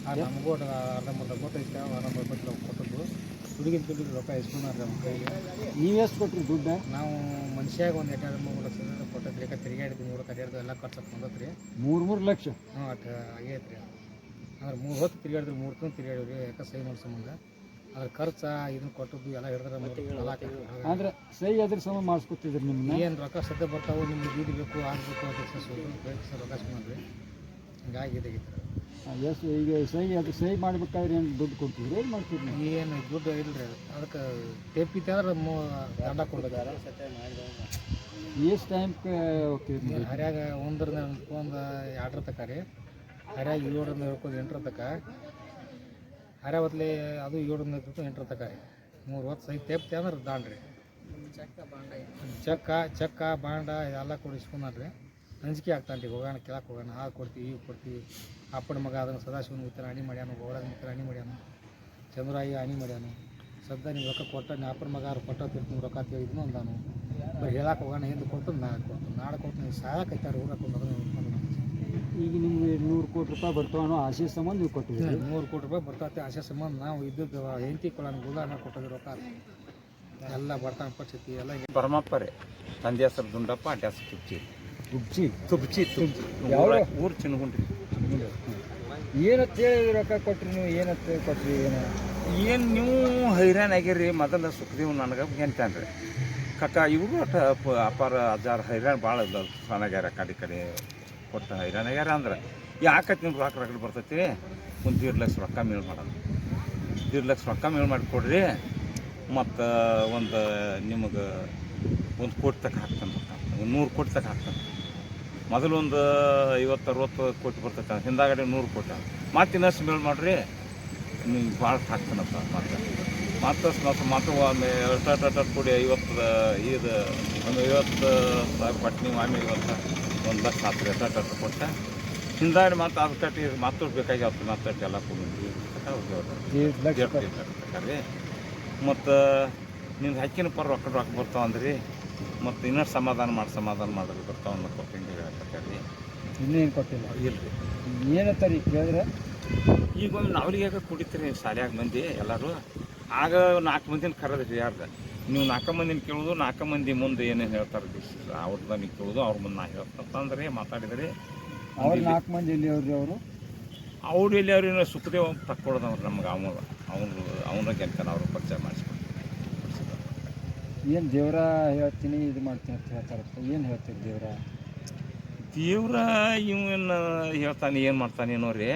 ಆ ನಮಗೂ ಒಟ್ಟು ಅರ್ಧಂಬರ್ಧ ಗೊತ್ತೈತೆ ಅರ್ಧಂಬರ್ಧ ಗೊತ್ತಿಲ್ಲ ಕೊಟ್ಟದ್ದು. ಹುಡುಗಿನ ದುಡ್ಡು ರೊಕ್ಕ ಇಸ್ಕೊಂಡ್ರಿ ನಮ್ಮ ಕೈಗೆ ನೀವು ಎಷ್ಟು ಕೊಟ್ರಿ ದುಡ್ಡು? ನಾವು ಮನುಷ್ಯಾಗ ಒಂದು ಎರಡು ಮೂರು ಲಕ್ಷ ಕೊಟ್ಟದ್ರಿ. ಯಾಕೆ ತಿರುಗಾಡಿದ್ವಿ ಮೂರು ಕಡೆಯರ್ದು ಎಲ್ಲ ಖರ್ಚು ಬಂದತ್ರಿ ಮೂರು ಮೂರು ಲಕ್ಷ? ಹ್ಞೂ ಅಟ್ ಆಗೈತೆ ರೀ ಅಂದ್ರೆ ಮೂರು ಹೊತ್ತು ತಿರುಗಾಡಿದ್ರಿ ಮೂರು ತಿಂಗಳು ತಿರುಗಾಡಿವ್ರಿ ಯಾಕೆ ಸೈ ಮಾಡೋ ಸಂಬಂಧ ಅದ್ರ ಖರ್ಚು ಇದನ್ನ ಕೊಟ್ಟದ್ದು ಎಲ್ಲ ಹಿಡಿದ್ರೆ ಮತ್ತೆ ಅಂದ್ರೆ ಸೈ ಅದ್ರ ಸಮ ಮಾಡಿಸ್ಕೊತಿದ್ರಿ ನಿಮ್ಮನ್ನ? ಏನು ರೊಕ್ಕ ಸದ್ಯ ಬರ್ತಾವೆ ನಿಮ್ಗೆ ದುಡ್ಡು ಬೇಕು ಆಗಬೇಕು ಅದಕ್ಕೆ ಸ್ವಲ್ಪ ರೊಕ್ಕ ಸಿಗ್ರಿ ಹಿಂಗಾಗಿ ಇದಾಗಿತ್ತು ಎಷ್ಟು ಈಗ ಸಹಿ ಅದು ಸಹಿ ಮಾಡ್ಬೇಕಾದ್ರೆ ಏನು ದುಡ್ಡು ಕೊಡ್ತಿದ್ರು ಏನು ಮಾಡ್ತಿದ್ರು ಏನು ದುಡ್ಡು ರೀ ಅದಕ್ಕೆ ಟೇಪ್ ಇತ್ತು ಅಂದ್ರೆ ಮೂ ದಂಡ ಕೊಡ್ಬೇಕು. ಎಷ್ಟು ಟೈಮ್ಗೆ ಹೋಗ್ತಿದ್ರು ನೀವು ಹರ್ಯಾಗ ಒಂದರಿಂದ ಒಂದು ಎರಡರ ತಕ ರೀ. ಹರ್ಯಾಗ ಏಳರಿಂದ ಹಿಡ್ಕೊಂಡು ಎಂಟರ ತಕ. ಹರ್ಯ ಹೊತ್ಲೆ ಅದು ಏಳರಿಂದ ಎಂಟರ ತಕ ರೀ. ಮೂರು ಹೊತ್ತು ಸೈ ತೆಪ್ತೆ ಅಂದ್ರೆ ದಾಂಡ್ರಿ ಚಕ್ಕ ಚಕ್ಕ ಬಾಂಡ ಎಲ್ಲ ಕೊಡಿಸ್ಕೊಂಡ್ರಿ ಅಂಜಿಕೆ ಆಗ್ತಾನೆ ರೀ ಹೋಗೋಣ ಕೆಳಕ್ಕೆ ಹೋಗೋಣ ಆ ಕೊಡ್ತೀವಿ ಈಗ ಕೊಡ್ತೀವಿ. ಅಪ್ಪನ ಮಗ ಅದನ್ನು ಸದಾಶಿವನ ಮಿತ್ರ ಹಣಿ ಮಾಡ್ಯಾನು ಗೋಳದ ಮಿತ್ರ ಹಣಿ ಮಾಡ್ಯಾನು ಚಂದ್ರಾಯಿ ಹಣಿ ಮಾಡ್ಯಾನು. ಸದ್ದ ನೀವು ರೊಕ್ಕ ಕೊಟ್ಟ ನೀ ಅಪ್ಪನ ಮಗ ಅವ್ರು ಕೊಟ್ಟ ತಿರ್ತೀನಿ ರೊಕ್ಕ ತೆಗೆದು ಅಂದಾನು. ಬರೀ ಹೇಳಕ್ಕೆ ಹೋಗೋಣ ಹಿಂದೆ ಕೊಟ್ಟು ನಾಳೆ ಕೊಡ್ತು ನಾಳೆ ಕೊಟ್ಟು ನೀವು ಸಾಯಕೈತಾರ ಊರಕ್ಕೆ ಈಗ ನಿಮ್ಗೆ ನೂರು ಕೋಟಿ ರೂಪಾಯಿ ಬರ್ತಾವ ಅನ್ನೋ ಆಸೆ ಸಂಬಂಧ ನೀವು ಕೊಟ್ಟಿದ್ದೀರಿ. ನೂರು ಕೋಟಿ ರೂಪಾಯಿ ಬರ್ತೈತೆ ಆಸೆ ಸಂಬಂಧ. ನಾವು ಇದ್ದದ್ದು ಹೆಂಡತಿ ಕೊಡೋಣ ಗುಲಾನ ಕೊಟ್ಟದ್ದು ರೊಕ್ಕ ಎಲ್ಲ ಬರ್ತಾನ ಪರಿಸ್ಥಿತಿ ಎಲ್ಲ ಪರಮಪ್ಪ ರೀ ತಂದೆ ಹೆಸರು ದುಂಡಪ್ಪ ಅಡ್ಡ ಹೆಸರು ತುಪ್ಚಿ. ತುಬ್ಚಿ ತುಪ್ಚಿ ತುಪ್ಚಿ. ಯಾವ ಊರು ಚಿನ್ನಗುಂಡ್ರಿ ಏನಂತ ಹೇಳಿ ರೊಕ್ಕ ಕೊಟ್ರಿ ನೀವು ಏನಂತ ಕೊಟ್ರಿ ಏನು? ಏನು ನೀವು ಹೈರಾಣ ಆಗಿರಿ ಮೊದಲ ಸುಖದೇವ್ ನನಗೆ ಎಂತಾನೆ ರೀ ಕಕ್ಕ ಇವರು ಅಪಾರ ಅಜಾರ ಹೈರಾಣ ಭಾಳ ಸಣ್ಣಗ್ಯಾರ ಕಡೆ ಕಡೆ. ಕೊಟ್ಟು ಹೈರಾಣ. ಅಂದ್ರೆ, ಯಾಕೈತಿ ನಿಮ್ಗೆ ರೊಕ್ಕ ರಗಡ್ ಬರ್ತೈತಿ? ಒಂದು ದೀಡ್ ಲಕ್ಷ ರೊಕ್ಕ ಮೇಲ್ ಮಾಡೋಣ. ದೀಡ್ ಲಕ್ಷ ರೊಕ್ಕ ಮೇಲ್ ಮಾಡಿ ಕೊಡ್ರಿ, ಮತ್ತು ಒಂದು, ನಿಮಗೆ ಒಂದು ಕೋಟಿ ತಕ್ಕ ಹಾಕ್ತಾನೆ ಒಂದು ನೂರು ಕೋಟಿ ತಕ್ಕ ಹಾಕ್ತಾನೆ. ಮೊದಲು ಒಂದು ಐವತ್ತು, ಅರವತ್ತು ಕೋಟಿ ಬರ್ತೈತೆ. ಹಿಂದಾಗಡೆ ನೂರು ಕೋಟಿ. ಮತ್ತೆ ಇನ್ನಷ್ಟು ಮೇಲ್ ಮಾಡ್ರಿ, ನಿಮ್ಗೆ ಭಾಳ ಹಾಕ್ತಾನಪ್ಪ ಮತ್ತೆ. ಮತ್ತೆ ಮತ್ತು ಮತ್ತು ಒಮ್ಮೆ ಅಷ್ಟು ಕೊಡಿ ಐವತ್ತು ಇದು ಒಂದು ಐವತ್ತು ಸಾವಿರ ನೀವು ಆಮೇಲೆ ಇವತ್ತು ಒಂದು ಲಕ್ಷ ಹತ್ತು ಎಷ್ಟು ಕಟ್ಟ ಕೊಟ್ಟ. ಹಿಂದಾಗಿ ಮತ್ತೆ ಅದು ಕಟ್ಟಿ ಮತ್ತೆ ಬೇಕಾಗಿ ಮತ್ತೆ ಎಲ್ಲ ಕೊಡಿ ರೀ ಮತ್ತು ನಿಮ್ಗೆ ಹಕ್ಕಿನ ಪರ ರೊಕ್ಕ ರೊಕ್ಕ ಬರ್ತಾವಂದ್ರಿ ಮತ್ತು ಇನ್ನಷ್ಟು ಸಮಾಧಾನ ಮಾಡಿ ಸಮಾಧಾನ ಮಾಡೋದು ಬರ್ತಾವ ಕೊಟ್ಟಿಂಗ್ ಹೇಳಿ ಇನ್ನೇನು ಕೊಟ್ಟಿಲ್ಲ? ಇಲ್ರಿ. ಏನಂತಾರೆ ಈಗ ಕೇಳಿದ್ರೆ? ಈಗ ಒಂದು ನಾವಲಿಗೆ ಕುಡಿತೀರಿ ಶಾಲ್ಯಾಗ ಮಂದಿ ಎಲ್ಲರೂ. ಆಗ ನಾಲ್ಕು ಮಂದಿನ ಕರೆದ್ರಿ ಯಾರ್ದು? ನೀವು ನಾಲ್ಕು ಮಂದಿನ ಕೇಳೋದು ನಾಲ್ಕು ಮಂದಿ ಮುಂದೆ ಏನೇನು ಹೇಳ್ತಾರೆ ಅವ್ರದ್ದು ನಮಗೆ ಕೇಳೋದು ಅವ್ರ ಮುಂದೆ ನಾ ಹೇಳ್ತಂದ್ರೆ ಮಾತಾಡಿದರೆ ಅವ್ರು ನಾಲ್ಕು ಮಂದಿ ಎಲ್ಲಿ ಅವ್ರಿ? ಅವರು ಅವ್ರು ಎಲ್ಲಿ ಅವ್ರೇನೋ ಸುಖದೇವ್ ತಕ್ಕೊಡೋದವ್ರು ನಮ್ಗೆ ಅವನು ಅವನು ಅವನ ಗೆಲ್ತಾನೆ ಅವರು ಪರಿಚಯ ಮಾಡಿಸ್ಕೊಂಡು ಏನು ದೇವ್ರ ಹೇಳ್ತೀನಿ ಇದು ಮಾಡ್ತೀನಿ ಅಂತ ಹೇಳ್ತಾರಪ್ಪ. ಏನು ಹೇಳ್ತೀರಿ ದೇವ್ರ? ದೇವ್ರ ಇವನ್ನ ಹೇಳ್ತಾನೆ ಏನು ಮಾಡ್ತಾನೆ ರೀ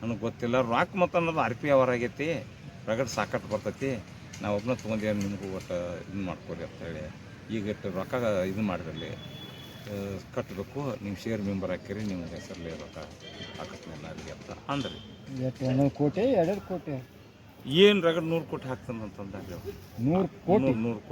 ನನಗೆ ಗೊತ್ತಿಲ್ಲ. ರಾಕ್ ಮತ್ತು ಅನ್ನೋದು ಆರ್ ಪಿ ಅವರ್ ಆಗೈತಿ. ರಗಡ್ ಸಾಕಟ್ಟು ಬರ್ತೈತಿ. ನಾವು ಒಬ್ಬನ ತೊಗೊಂಡೇನು ನಿಮಗೂ ಒಟ್ಟು ಇದು ಮಾಡ್ಕೊರಿ ಅಂತೇಳಿ ಈಗ ಇಟ್ಟು ರೊಕ್ಕ ಇದು ಮಾಡಿರಲ್ಲಿ ಕಟ್ಟಬೇಕು ನೀವು ಶೇರ್ ಮೆಂಬರ್ ಹಾಕಿರಿ ನಿಮ್ಮ ಹೆಸರಲ್ಲಿ ರೊಕ್ಕ ಹಾಕತ್ತೀನಿ ಅಲ್ಲಿಗೆ ಅಂತ ಅಂದ್ರಿ. ಒಂದೊಂದು ಕೋಟಿ ಎರಡು ಕೋಟಿ. ಏನು ರಗಡ್ ನೂರು ಕೋಟಿ ಹಾಕ್ತಾನಂತಂದ್ರೆ ನೂರು ಕೋಟಿ. ನೂರು ಕೋಟಿ.